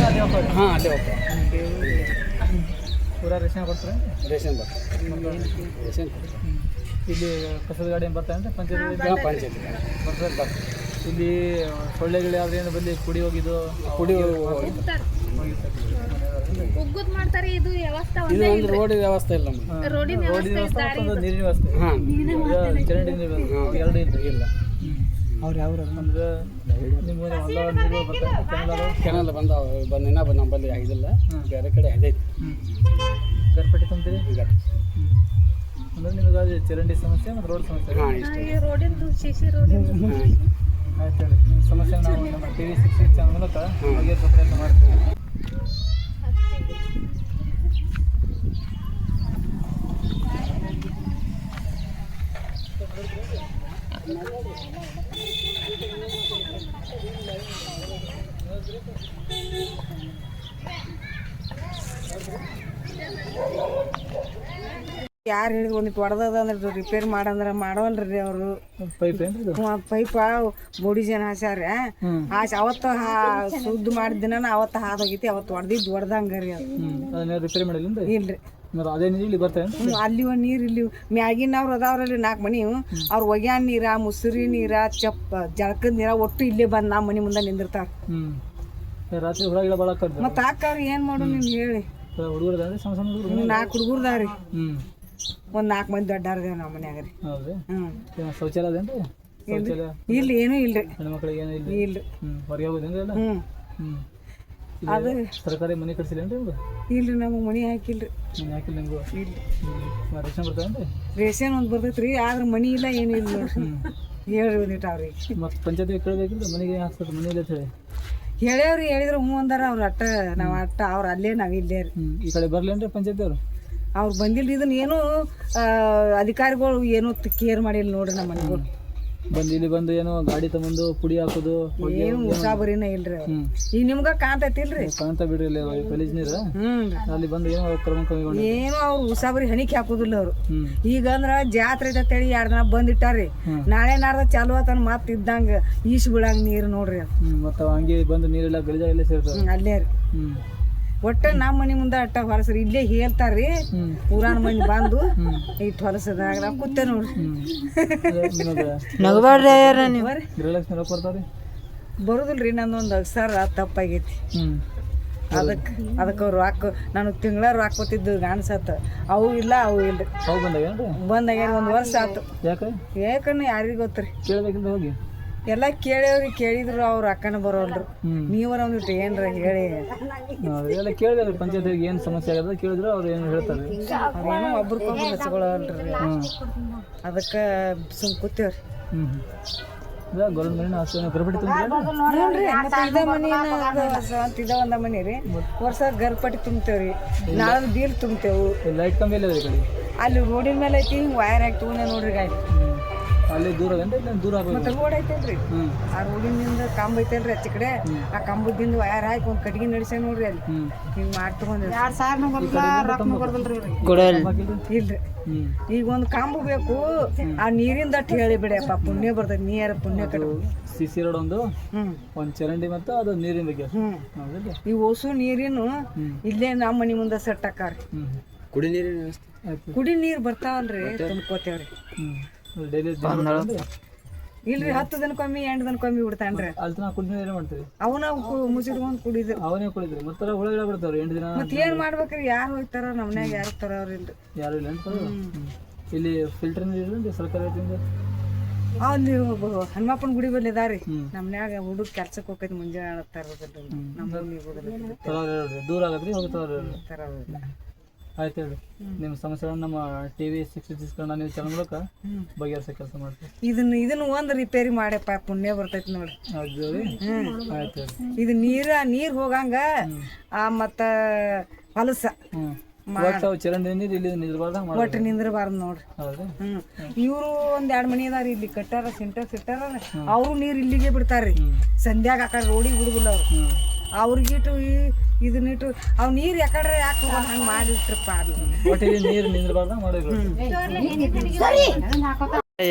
ಅಲ್ಲಿ ಹೋಗ್ತಾರೆ ಹಾಂ ಅಲ್ಲೇ ಓಕೆ ಪೂರಾ ರೇಷನ್ ಕೊಡ್ತಾರೆ? ರೇಷನ್ ಬರ್ತಾರೆ ರೇಷನ್ ಇಲ್ಲಿ ಕಸದ ಗಾಡಿ ಬರ್ತಾರೆ ಅಂದ್ರೆ ಪಂಚಾಯತ್ ಪಂಚಾಯತ್ ಬರ್ತದೆ ಬರ್ತಾರೆ ಇಲ್ಲಿ ಸೊಳ್ಳೆಗಳು ಯಾವ್ದು ಏನು ಬಂದು ಕುಡಿ ಹೋಗಿದ್ದು? ಕುಡಿ ಉಗ್ಗುದ್ ಮಾಡ್ತಾರೆ ಇದು ವ್ಯವಸ್ಥೆ ಇದು ಒಂದು ರೋಡ್ ವ್ಯವಸ್ಥೆ ಇಲ್ಲ ನಮ್ಮ ರೋಡಿನ ವ್ಯವಸ್ಥೆ ನೀರಿನ ವ್ಯವಸ್ಥೆ. ಹಾಂ. ಚರಂಡಿ ನೀರು ಎರಡು ಇಲ್ಲ ಇಲ್ಲ. ಅವ್ರು ಯಾವ ಅಂದ್ರೆ ನಿಮ್ಮ ಹೊಲ ನೀರು ಬರ್ತಾ ಕೆನಲ್ ಕೆನಲ್ ಬಂದಾವ ಬಂದ ಇನ್ನ ಬಂದು ನಮ್ಮಲ್ಲಿ ಆಗಿಲ್ಲ ಬೇರೆ ಕಡೆ ಗರ್ಪಟ್ಟಿ ತುಂಬ್ತೀರಿ? ಈಗ ಅಂದ್ರೆ ನಿಮಗೆ ಅದು ಚರಂಡಿ ಸಮಸ್ಯೆ ಮತ್ತು ರೋಡ್ ಸಮಸ್ಯೆ ಹಾಂ ಇಷ್ಟು. ಆಯ್ತು ಹೇಳಿ. ಸಮಸ್ಯೆ ನಾವು ನಮ್ಮ ಟಿ ವಿ ಸಿಕ್ಸ್ ಚಾನಲ್ ಮೂಲಕ ಬಗೆಹರಿಸೋ ಪ್ರಯತ್ನ ಮಾಡ್ತೀವಿ. ಯಾರು ಹಿಡಿದು ಒಂದಿಟ್ಟು ಹೊಡೆದದ ಅಂದ್ರೆ ರಿಪೇರ್ ಮಾಡಂದ್ರೆ ಮಾಡವಲ್ರಿ ಅವರು. ಪೈಪ್ ಪೈಪ ಬೋಡಿ ಜನ ಹಾಸ್ಯಾರ. ಹಾಸಿ ಅವತ್ತು ಸುದ್ದಿ ಮಾಡಿದ ದಿನ ಅವತ್ತು ಹಾದೋಗೈತಿ ಅವತ್ತು ಹೊಡೆದಿದ್ದು ಹೊಡೆದಂಗ ರೀ ಅದು ರಿಪೇರ್ ಮಾಡಿಲ್ಲ ಇಲ್ರಿ. ಅದೇ ನೀರು ಇಲ್ಲಿ ಬರ್ತಾ ಹ್ಮ್, ಅಲ್ಲಿ ಒಂದು ನೀರು ಇಲ್ಲಿ ಮ್ಯಾಗಿನವ್ರು ಅದಾವ್ರಲ್ಲಿ ನಾಲ್ಕು ಮನೆ. ಅವ್ರ ಒಗ್ಯಾನ ನೀರ ಮುಸುರಿ ನೀರ ಚಪ್ಪ ಜಳಕದ ನೀರ ಒಟ್ಟು ಇಲ್ಲೇ ಬಂದು ನಮ್ಮ ಮನೆ ಮುಂದೆ ನಿಂದಿರ್ತಾರ. ಹ್ಞೂ ರಾತ್ರಿ ಹೊರಗಿಡ ಭಾಳ ಮತ್ತೆ ಅಕ್ಕವ್ರು ಏನು ಮಾಡು ನೀನು ಹೇಳಿ. ಹುಡುಗರು ಅದಾರೆ ಸಣ್ಣ ಸಣ್ಣ ಹುಡುಗರು? ನಾಲ್ಕು ಹುಡುಗರ್ದಾವ್ರಿ ಹ್ಞೂ ಒಂದು ನಾಲ್ಕು ಮಂದಿ ಅರ್ಧ ನಮ್ಮ ಮನ್ಯಾಗ ರೀ. ಹೌದ್ರಿ? ಹ್ಞೂ ಶೌಚಾಲಯ ಅದೇನ್ರಿ? ಶೌಚಾಲಯ? ಇಲ್ಲಿ ಏನೂ ಇಲ್ರಿ. ಹೆಣ್ಮಕ್ಳಿಗೆ ಏನು ಇಲ್ಲ ಹ್ಞೂ ಹೊರಗೆ ಹೋಗೋದೇನ್ರಿ ಎಲ್ಲ? ಹ್ಞೂ ಹ್ಞೂ ಅದು ಸರ್ಕಾರಿ ಮನೆ ಕಟ್ಸಿಲ್ಲೇನ್ರಿ ನಿಮ್ಗೆ ಇಲ್ರಿ ನಮಗೆ ಮನಿ ಹಾಕಿಲ್ರಿ. ಮನೆ ಹಾಕಿಲ್ಲ ನಿಮ್ಗೆ? ಇಲ್ಲ ರೇಷನ್ ಬರ್ತಾವೇನ್ರಿ ರೇಷನ್ ಒಂದು ಬರ್ತೈತೆ ರೀ ಆದ್ರೆ ಮನೆ ಇಲ್ಲ ಏನು ಇಲ್ಲ. ನೋಡ್ರಿ ಹೇಳ್ರಿ ಒಂದಿಟ್ಟು ಅವ್ರಿಗೆ. ಮತ್ತು ಪಂಚಾಯತಿ ಕೇಳಬೇಕಿಲ್ಲ ಮನೆಗೆ ಹಾಕ್ಸ್ಬೇಕು ಮನೆ ಇಲ್ಲ ಅಂತ ಹೇಳಿ? ಹೇಳ್ಯಾವ್ರಿ ಹೇಳಿದ್ರು ಹ್ಞೂ ಅಂದಾರ ಅವ್ರು ಅಟ್ಟ ನಾವು ಅಟ್ಟ ಅವ್ರು ಅಲ್ಲೇ ನಾವು ಇಲ್ಲೇ ರೀ ಈ ಕಡೆ ಬರ್ಲೇನ್ರಿ ಪಂಚಾಯತಿ ಅವರು? ಅವ್ರು ಬಂದಿಲ್ಲ ಇದನ್ನ ಏನು ಅಧಿಕಾರಿಗಳು ಏನೂ ಕೇರ್ ಮಾಡಿಲ್ಲ ನೋಡ್ರಿ ನಮ್ಮ ಮನೆಗಳು ಬಂದು ಇಲ್ಲಿ ಬಂದು ಏನೋ ಗಾಡಿ ತಗೊಂಡು ಪುಡಿ ಹಾಕೋದು ಏನು ಉಸಾಬರಿನ ಇಲ್ರಿ ಈ ನಿಮ್ಗ ಈಗ ನಿಮ್ಗ ಕಾಣ್ತೈತಿಲ್ರಿ? ಕಾಣ್ತಾ ಬಿಡ್ರಿ ಇಲ್ಲಿ ಗಲೀಜ್ ನೀರು. ಅಲ್ಲಿ ಬಂದು ಏನು ಕ್ರಮ ಕೈಗೊಂಡು ಏನು ಅವ್ರು ಉಸಾಬರಿ ಹಣಿಕೆ ಹಾಕೋದಿಲ್ಲ ಅವ್ರು. ಈಗ ಅಂದ್ರ ಜಾತ್ರೆ ಐತೇಳಿ ಎರಡು ದಿನ ಬಂದಿಟ್ಟಾರಿ ನಾಳೆ ನಾಡ್ದ ಚಾಲು ಆತನ ಮತ್ತೆ ಇದ್ದಂಗ ಈಸ್ ಬಿಡಂಗ ನೀರು ನೋಡ್ರಿ ಮತ್ತ ಹಂಗೆ ಬಂದು ನೀರೆಲ್ಲ ಗಲೀಜ ಎಲ್ಲ ಸೇರ್ತವೆ ಹ್ಮ್, ಅಲ್ಲೇ ರೀ. ಒಟ್ಟ ನಮ್ಮ ಮನೆ ಮುಂದೆ ಅಟ್ಟ ಹೊಲಸ್ರಿ. ಇಲ್ಲೇ ಹೇಳ್ತಾರ್ರಿ ರೀ ಊರಾನ ಮನೆ ಬಂದು ಇಟ್ಟು ಹೊಲಸದಾಗ ನಾವು ಕೂತೆ ನೋಡ್ರಿ. ಬರುದಿಲ್ರಿ ನಂದೊಂದು ಅಕ್ಷರ ತಪ್ಪಾಗೈತಿ. ಅದಕ್ಕೆ ಅದಕ್ಕೆ ಅವ್ರು ರೊಕ್ಕ ನಾನು ತಿಂಗಳ ರೊಕ್ಕ ಕೊಟ್ಟಿದ್ದು ಕಾಣಿಸತ್ತ ಅವು ಇಲ್ಲ ಅವು ಇಲ್ಲ ಬಂದಾಗ ಒಂದು ವರ್ಷ ಆತು. ಯಾಕಣ್ಣ ಯಾಕನ್ನ ಯಾರಿಗೆ ಗೊತ್ತ್ರಿ? ಕೇಳ್ಬೇಕಿಂದ ಹೋಗಿ. ಎಲ್ಲ ಕೇಳ್ಯಾವ್ರಿ ಕೇಳಿದ್ರು ಅವ್ರ ಅಕ್ಕನ ಬರೋಲ್ರು. ನೀವರ ಒಂದಿಟ್ಟು ಏನ್ರ ಹೇಳಿ. ಎಲ್ಲ ಕೇಳಿದ್ರೆ ಪಂಚಾಯತ್ ಏನು ಸಮಸ್ಯೆ ಆಗದ ಕೇಳಿದ್ರು ಅವ್ರು ಏನು ಹೇಳ್ತಾರೆ. ಅವೇನೋ ಒಬ್ರಿಗೊಬ್ರು ಹಚ್ಕೊಳ್ಳಲ್ರಿ. ಅದಕ್ಕೆ ಸುಮ್ ಕೂತೇವ್ರಿ ಹ್ಞೂ ಗೌರ್ಮೆಂಟ್ ಆಸ್ತಿ ಗರ್ಭಟಿ ನೋಡ್ರಿ ಮತ್ತೆ ಇದ ಮನಿ ಅಂತ ಇದ ಒಂದ ಮನಿ ರೀ. ವರ್ಷ ಗರ್ಪಟ್ಟಿ ತುಂಬ್ತೇವ್ರಿ. ನಾಳೆ ಬೀಲ್ ತುಂಬ್ತೇವು. ಲೈಟ್ ಕಮ್ಮಿ ಇಲ್ಲ ಈ ಕಡೆ? ಅಲ್ಲಿ ರೋಡಿನ ಮೇಲೆ ಐತಿ ಹಿಂಗ್ ವೈರ್ ಹಾಕಿ ತಗೊಂಡೆ ನೋಡ್ರಿ ಗಾಡಿ ಅಲ್ಲಿ ದೂರ ದೂರ ಮತ್ತೆ ರೋಡ್ ಐತಲ್ರಿ ಆ ರೋಡಿನಿಂದ ಕಂಬ ಐತಲ್ರಿ ಹಚ್ಚ ಕಡೆ? ಆ ಕಂಬದಿಂದ ವಯರ್ ಹಾಕಿ ಒಂದ್ ಕಟ್ಟಿಗೆ ನಡೆಸ ನೋಡ್ರಿ ಅಲ್ಲಿ. ಹಿಂಗ್ ಮಾಡಿ ತಗೊಂಡ್ರಿ ಇಲ್ರಿ ಹ್ಞೂ ಈಗ ಒಂದ್ ಕಂಬ ಬೇಕು ಆ ನೀರಿಂದ ಅಟ್ ಹೇಳಿ ಬಿಡಪ್ಪ ಪುಣ್ಯ ಬರ್ತೈತಿ ನೀರ ಪುಣ್ಯ ಕಟ್ಟು ಸಿ ಸಿ ರೋಡ್ ಒಂದು ಒಂದ್ ಚರಂಡಿ ಮತ್ತೆ ಅದು ನೀರಿನ ಬಗ್ಗೆ ಈ ಹೊಸು ನೀರಿನ ಇಲ್ಲೇ ನಮ್ಮ ಮನಿ ಮುಂದೆ ಸೆಟ್ ಹಾಕಾರಿ ಕುಡಿ ನೀರಿನ ವ್ಯವಸ್ಥೆ? ಕುಡಿ ನೀರ್ ಬರ್ತಾವಲ್ರಿ ತುಂಬ್ಕೋತೇವ್ರಿ. ಹ್ಞೂ ಡೈಲಿ ಇಲ್ರಿ ಹತ್ತು ದಿನಕ್ಕೊಮ್ಮೆ ಎಂಟು ದಿನಕ್ಕೊಮ್ಮೆ ಬಿಡ್ತಾನ್ರಿ. ಅಲ್ಲಿ ತನಕ ಕುಡಿದ ಏನ್ ಮಾಡ್ತೀವಿ ಅವನ ಮುಚ್ಚಿಟ್ಕೊಂಡು ಕುಡಿದ್ರು ಅವನೇ ಕುಡಿದ್ರು? ಮತ್ತೆ ಹುಳಗಳ ಬಿಡ್ತಾವ್ರಿ ಎಂಟು ದಿನ ಮತ್ತೆ ಏನ್ ಮಾಡ್ಬೇಕ್ರಿ ಯಾರು ಹೋಗ್ತಾರ ನಮ್ಮನ್ಯಾಗ ಯಾರು ತರೋರಿಲ್ರಿ ಯಾರು ಇಲ್ಲ ಅಂತ ಇಲ್ಲಿ ಫಿಲ್ಟರ್ ನೀರು ಇಲ್ಲ ಸರ್ಕಾರ ಅಲ್ಲಿ ಒಬ್ಬ ಹನುಮಪ್ಪನ ಗುಡಿ ಬಲ್ಲಿ ಇದಾರಿ. ನಮ್ಮನ್ಯಾಗ ಹುಡುಗ ಕೆಲ್ಸಕ್ಕೆ ಹೋಗೈತಿ ಮುಂಜಾನೆ ತರೋದಿಲ್ಲ ನಮ್ಮ ತರೋರು ದೂರ ಆಗತ್ರಿ ಹೋಗಿ ತರೋರು ಹೇಳ್ರಿ ತರೋದಿಲ್ಲ ಆಯ್ತು ಹೇಳಿ ನಿಮ್ಮ ಸಮಸ್ಯೆಗಳನ್ನ ನಮ್ಮ T V six six Kannada news channel ಮೂಲಕ ಬಗೆಹರಿಸೋ ಕೆಲಸ ಮಾಡ್ತೀವಿ. ಇದನ್ನ ಇದನ್ನ ಒಂದ್ ರಿಪೇರಿ ಮಾಡಪ್ಪ ಪುಣ್ಯ ಬರ್ತೈತಿ ನೋಡಿ ಆಯ್ತು ರೀ ಆಯ್ತು ಇದು ನೀರ ನೀರ್ ಹೋಗಂಗ ಆ ಮತ್ತ ಹೊಲಸ. ಒಟ್ಟು ಚರಂಡಿ ನೀರು ಇಲ್ಲಿ ಮಾಡಿ ಒಟ್ಟು ನಿಂದ್ರಬಾರ್ದು ನೋಡ್ರಿ. ಹ್ಮ್. ಇವರು ಒಂದ್ ಎರಡ್ ಮನಿ ಅದಾರ ಇಲ್ಲಿ ಕಟ್ಟಾರ ಸಿಂಟೆಕ್ಸ್ ಇಟ್ಟಾರ ಅವ್ರು ನೀರ್ ಇಲ್ಲಿಗೆ ಬಿಡ್ತಾರ್ರಿ. ಸಂಧ್ಯಾಗ ಆ ಕಡೆ ರೋಡಿಗೆ ಬಿಡುದಿಲ್ಲ ಅವ್ರು. ಅವ್ರಿಗಿಟ್ಟು ಈ ಇದನ್ನಿಟ್ಟು ಅವ್ ನೀರು ಯಾಕಡ್ರೆ ಯಾಕೆ ಹೋಗೋದು ಹಂಗೆ ಮಾಡಿಟ್ರಪ್ಪ ಅದು. ನೀರು ಮಾಡಿದ್ರು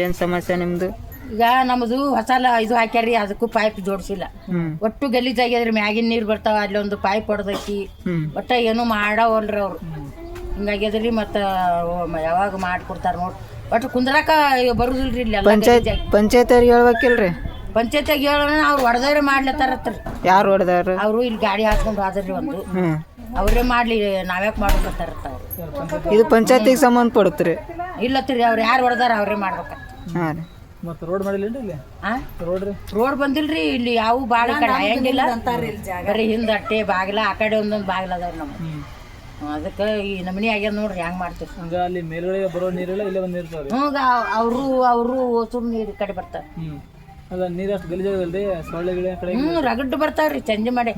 ಏನ್ ಸಮಸ್ಯೆ ನಿಮ್ದು? ಈಗ ನಮ್ದು ಹೊಸ ಇದು ಹಾಕ್ಯಾರಿ ಅದಕ್ಕೂ ಪೈಪ್ ಜೋಡಿಸಿಲ್ಲ. ಒಟ್ಟು ಗಲೀಜಾಗ್ಯದ್ರಿ ಮ್ಯಾಗಿನ ನೀರು ಬರ್ತಾವ ಅಲ್ಲಿ ಒಂದು ಪೈಪ್ ಹೊಡೆದೈತಿ. ಒಟ್ಟ ಏನು ಮಾಡವಲ್ರಿ ಅವ್ರು. ಹಿಂಗಾಗ್ಯದ್ರಿ ಮತ್ತ ಯಾವಾಗ ಮಾಡ್ಕೊಡ್ತಾರ ನೋಡಿ. ಒಟ್ಟು ಕುಂದ್ರಾಕ ಬರುದಿಲ್ರಿ ಇಲ್ಲಿ ಪಂಚಾಯತ್ ಪಂಚಾಯತ್ ಅವ್ರಿಗೆ ಹೇಳ್ಬೇಕಿಲ್ರಿ? ಪಂಚಾಯತ್ಯಾಗ ಹೇಳೋಣ ಅವ್ರು ಹೊಡೆದವ್ರೆ ಮಾಡ್ಲತ್ತಾರತ್ರ. ಯಾರು ಹೊಡೆದವ್ರು? ಅವರು ಇಲ್ಲಿ ಗಾಡಿ ಹಾಕೊಂಡು ಹೋದ್ರಿ ಒಂದು ಅವರೇ ಮಾಡ್ಲಿ ನಾವ್ಯಾಕೆ ಮಾಡ್ಬೇಕತ್ತಾರತ್ತ ಅವ್ರು. ಇದು ಪಂಚಾಯತಿಗೆ ಸಂಬಂಧ ಪಡುತ್ತೆ ಇಲ್ಲತ್ರಿ ಅವ್ರು ಯಾರು ಹೊಡೆದಾರ ಅವರೇ ಮಾಡ್ಬೇಕ ಹಾಂ ರೀ. ಮತ್ತೆ ರೋಡ್ ಮಾಡಿಲ್ಲ ಇಲ್ಲಿ? ಆ? ರೋಡ್ ರೀ. ರೋಡ್ ಬಂದಿಲ್ರಿ ಇಲ್ಲಿ ಯಾವ ಬಾಳ ಕಡೆ ಹಾಯಂಗಿಲ್ಲ. ಬರೀ ಹಿಂದ ಅಟ್ಟೆ ಬಾಗಿಲ ಆ ಕಡೆ ಒಂದೊಂದು ಬಾಗಿಲ ಅದಾವ್ರಿ ನಮ್ಮ ಅದಕ್ಕೆ ಈ ನಮನಿ ಆಗ್ಯದ ನೋಡ್ರಿ ಹೆಂಗ್ ಮಾಡ್ತೀವಿ ಹಂಗ ಅಲ್ಲಿ ಮೇಲ್ಗಡೆ ಬರೋ ನೀರಿಲ್ಲ ಇಲ್ಲೇ ಬಂದು ಹ್ಞೂ ಅವರು ಅವರು ಹೊಸರು ನೀರು ಈ ಕಡೆ ಬರ್ತಾರೆ. ಹ್ಮ್ ನೀರು ಅಷ್ಟು ಗಲೀಜಾಗಲ್ರಿ ಸೊಳ್ಳೆ ಗಿಳೆ ಕಡೆ ಹ್ಞೂ ರಗಡ್ ಬರ್ತಾವ್ರಿ ಚಂಜಿ ಮಾಡಿ.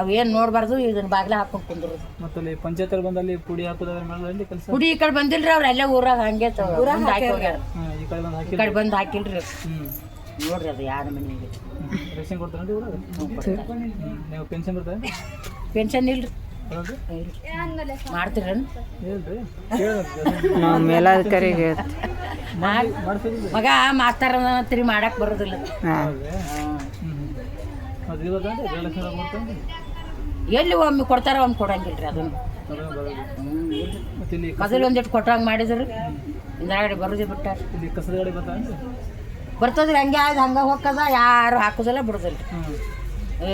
ಅವು ಏನು ನೋಡಬಾರ್ದು ಇದನ್ನ ಬಾಗಿಲ ಹಾಕೊಂಡು ಕುಂದ್ರದು. ಮತ್ತೆ ಅಲ್ಲಿ ಪಂಚಾಯತ್ ಬಂದು ಅಲ್ಲಿ ಪುಡಿ ಹಾಕೋದ್ರ ಮೇಲೆ ಕೆಲಸ? ಕುಡಿ ಈ ಕಡೆ ಬಂದಿಲ್ರಿ ಅವ್ರು ಅಲ್ಲೇ ಊರಾಗ ಹಂಗೆ ತ- ಮುಂದ್ ಹಾಕಿ ಹೋಗ್ಯಾರ ಈ ಕಡೆ ಬಂದು ಈ ಹಾಕಿ ಕಡೆ ಬಂದು ಹಾಕಿಲ್ರಿ. ಹ್ಞೂ ನೋಡ್ರಿ ಅದು ಯಾರ ಮನೆಗೆ ರೇಷನ್ ಕೊಡ್ತಾರೇನ್ರಿ ಊರಾಗ. ನೀವು ಪೆನ್ಷನ್ ಬರ್ತದೆ ಪೆನ್ಷನ್ ಇಲ್ರಿ. ನಾವು ಮೇಲಾಧಿಕಾರಿಗೆ ಮಗ ಮಾಸ್ತಾರ ಅಂತೀರಿ ಮಾಡಕ್ ಬರೋದಿಲ್ಲ. ಎಲ್ಲಿ ಒಮ್ಮೆ ಕೊಡ್ತಾರ ಒಮ್ಮೆ ಕೊಡಂಗಿಲ್ರಿ ಅದನ್ನು. ಅದೇ ಬರೋದು ಮತ್ತೆ ಮೊದಲು ಒಂದಿಟ್ಟು ಕೊಟ್ಟಂಗ ಮಾಡಿದ್ರು. ಇಂದ್ರಗಡೆ ಬರೋದೇ ಬಿಟ್ಟ ಬರ್ತದ್ರಿ ಹಂಗೆ ಆಯ್ತು ಹಂಗೆ ಹೋಗ್ಕದ ಯಾರು ಹಾಕೋದಿಲ್ಲ ಬಿಡೋದಿಲ್ಲ.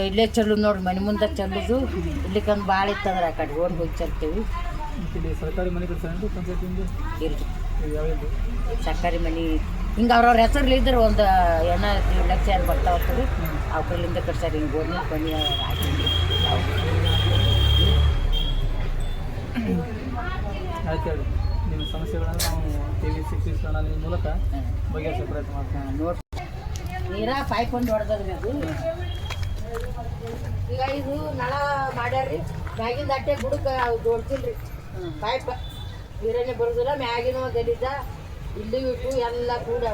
ಇಲ್ಲೇ ಚಲ್ಲು ನೋಡ್ರಿ ಮನೆ ಮುಂದೆ ಚೆಲ್ಲುದು ಇಲ್ಲಿಕಂದು ಭಾಳ ಇತ್ತಂದ್ರೆ ಆ ಕಡೆ ಓಡ್ ಹೋಗಿ ಚಲ್ತೇವೆ. ಇಲ್ಲಿ ಸರ್ಕಾರಿ ಮನೆ ಯಾವ್ದು ಸರ್ಕಾರಿ ಮನೆ ಹಿಂಗೆ ಅವ್ರವ್ರ ಹೆಸರ್ಲಿದ್ರೆ ಇದ್ರೆ ಒಂದು ಎಣ್ಣ ಎರಡು ಲಕ್ಷ ಏನು ಬರ್ತಾವ ರೀ ಅವ್ರ ಕೈಲಿಂದ ಕಟ್ಸಾರಿ ಹಿಂಗೆ ಗೋರ್ಮೆಂಟ್ ಮನೆ ಹಾಕಿದ್ರಿ. ಆಯ್ತು ನಿಮ್ಮ ಸಮಸ್ಯೆಗಳನ್ನು ನಾವು ಟಿ ವಿ ಸಿಕ್ಸ್ ಸಿಕ್ಸ್ ಮೂಲಕ ಬಗೆಹರಿಸೋ ಪ್ರಯತ್ನ ಮಾಡ್ತೀವಿ. ನೋಡಿ ನೀರ ಪೈಪ್ ಒಂದು ಹೊಡೆದ್ರಿ ಅದು. ಈಗ ಇದು ನಳ ಮಾಡ್ಯಾರ್ರಿ. ಮ್ಯಾಗಿಂದ ಅಟ್ಟೆ ಬುಡಕ್ಕೆ ಅವು ಜೋಡ್ತಿಲ್ರಿ ಪೈಪ್ ನೀರನ್ನೇ ಬರುದಿಲ್ಲ ಮ್ಯಾಗಿನ ಗಲೀಜ ಇಲ್ಲಿ ಇಟ್ಟು ಎಲ್ಲ ಕೂಡ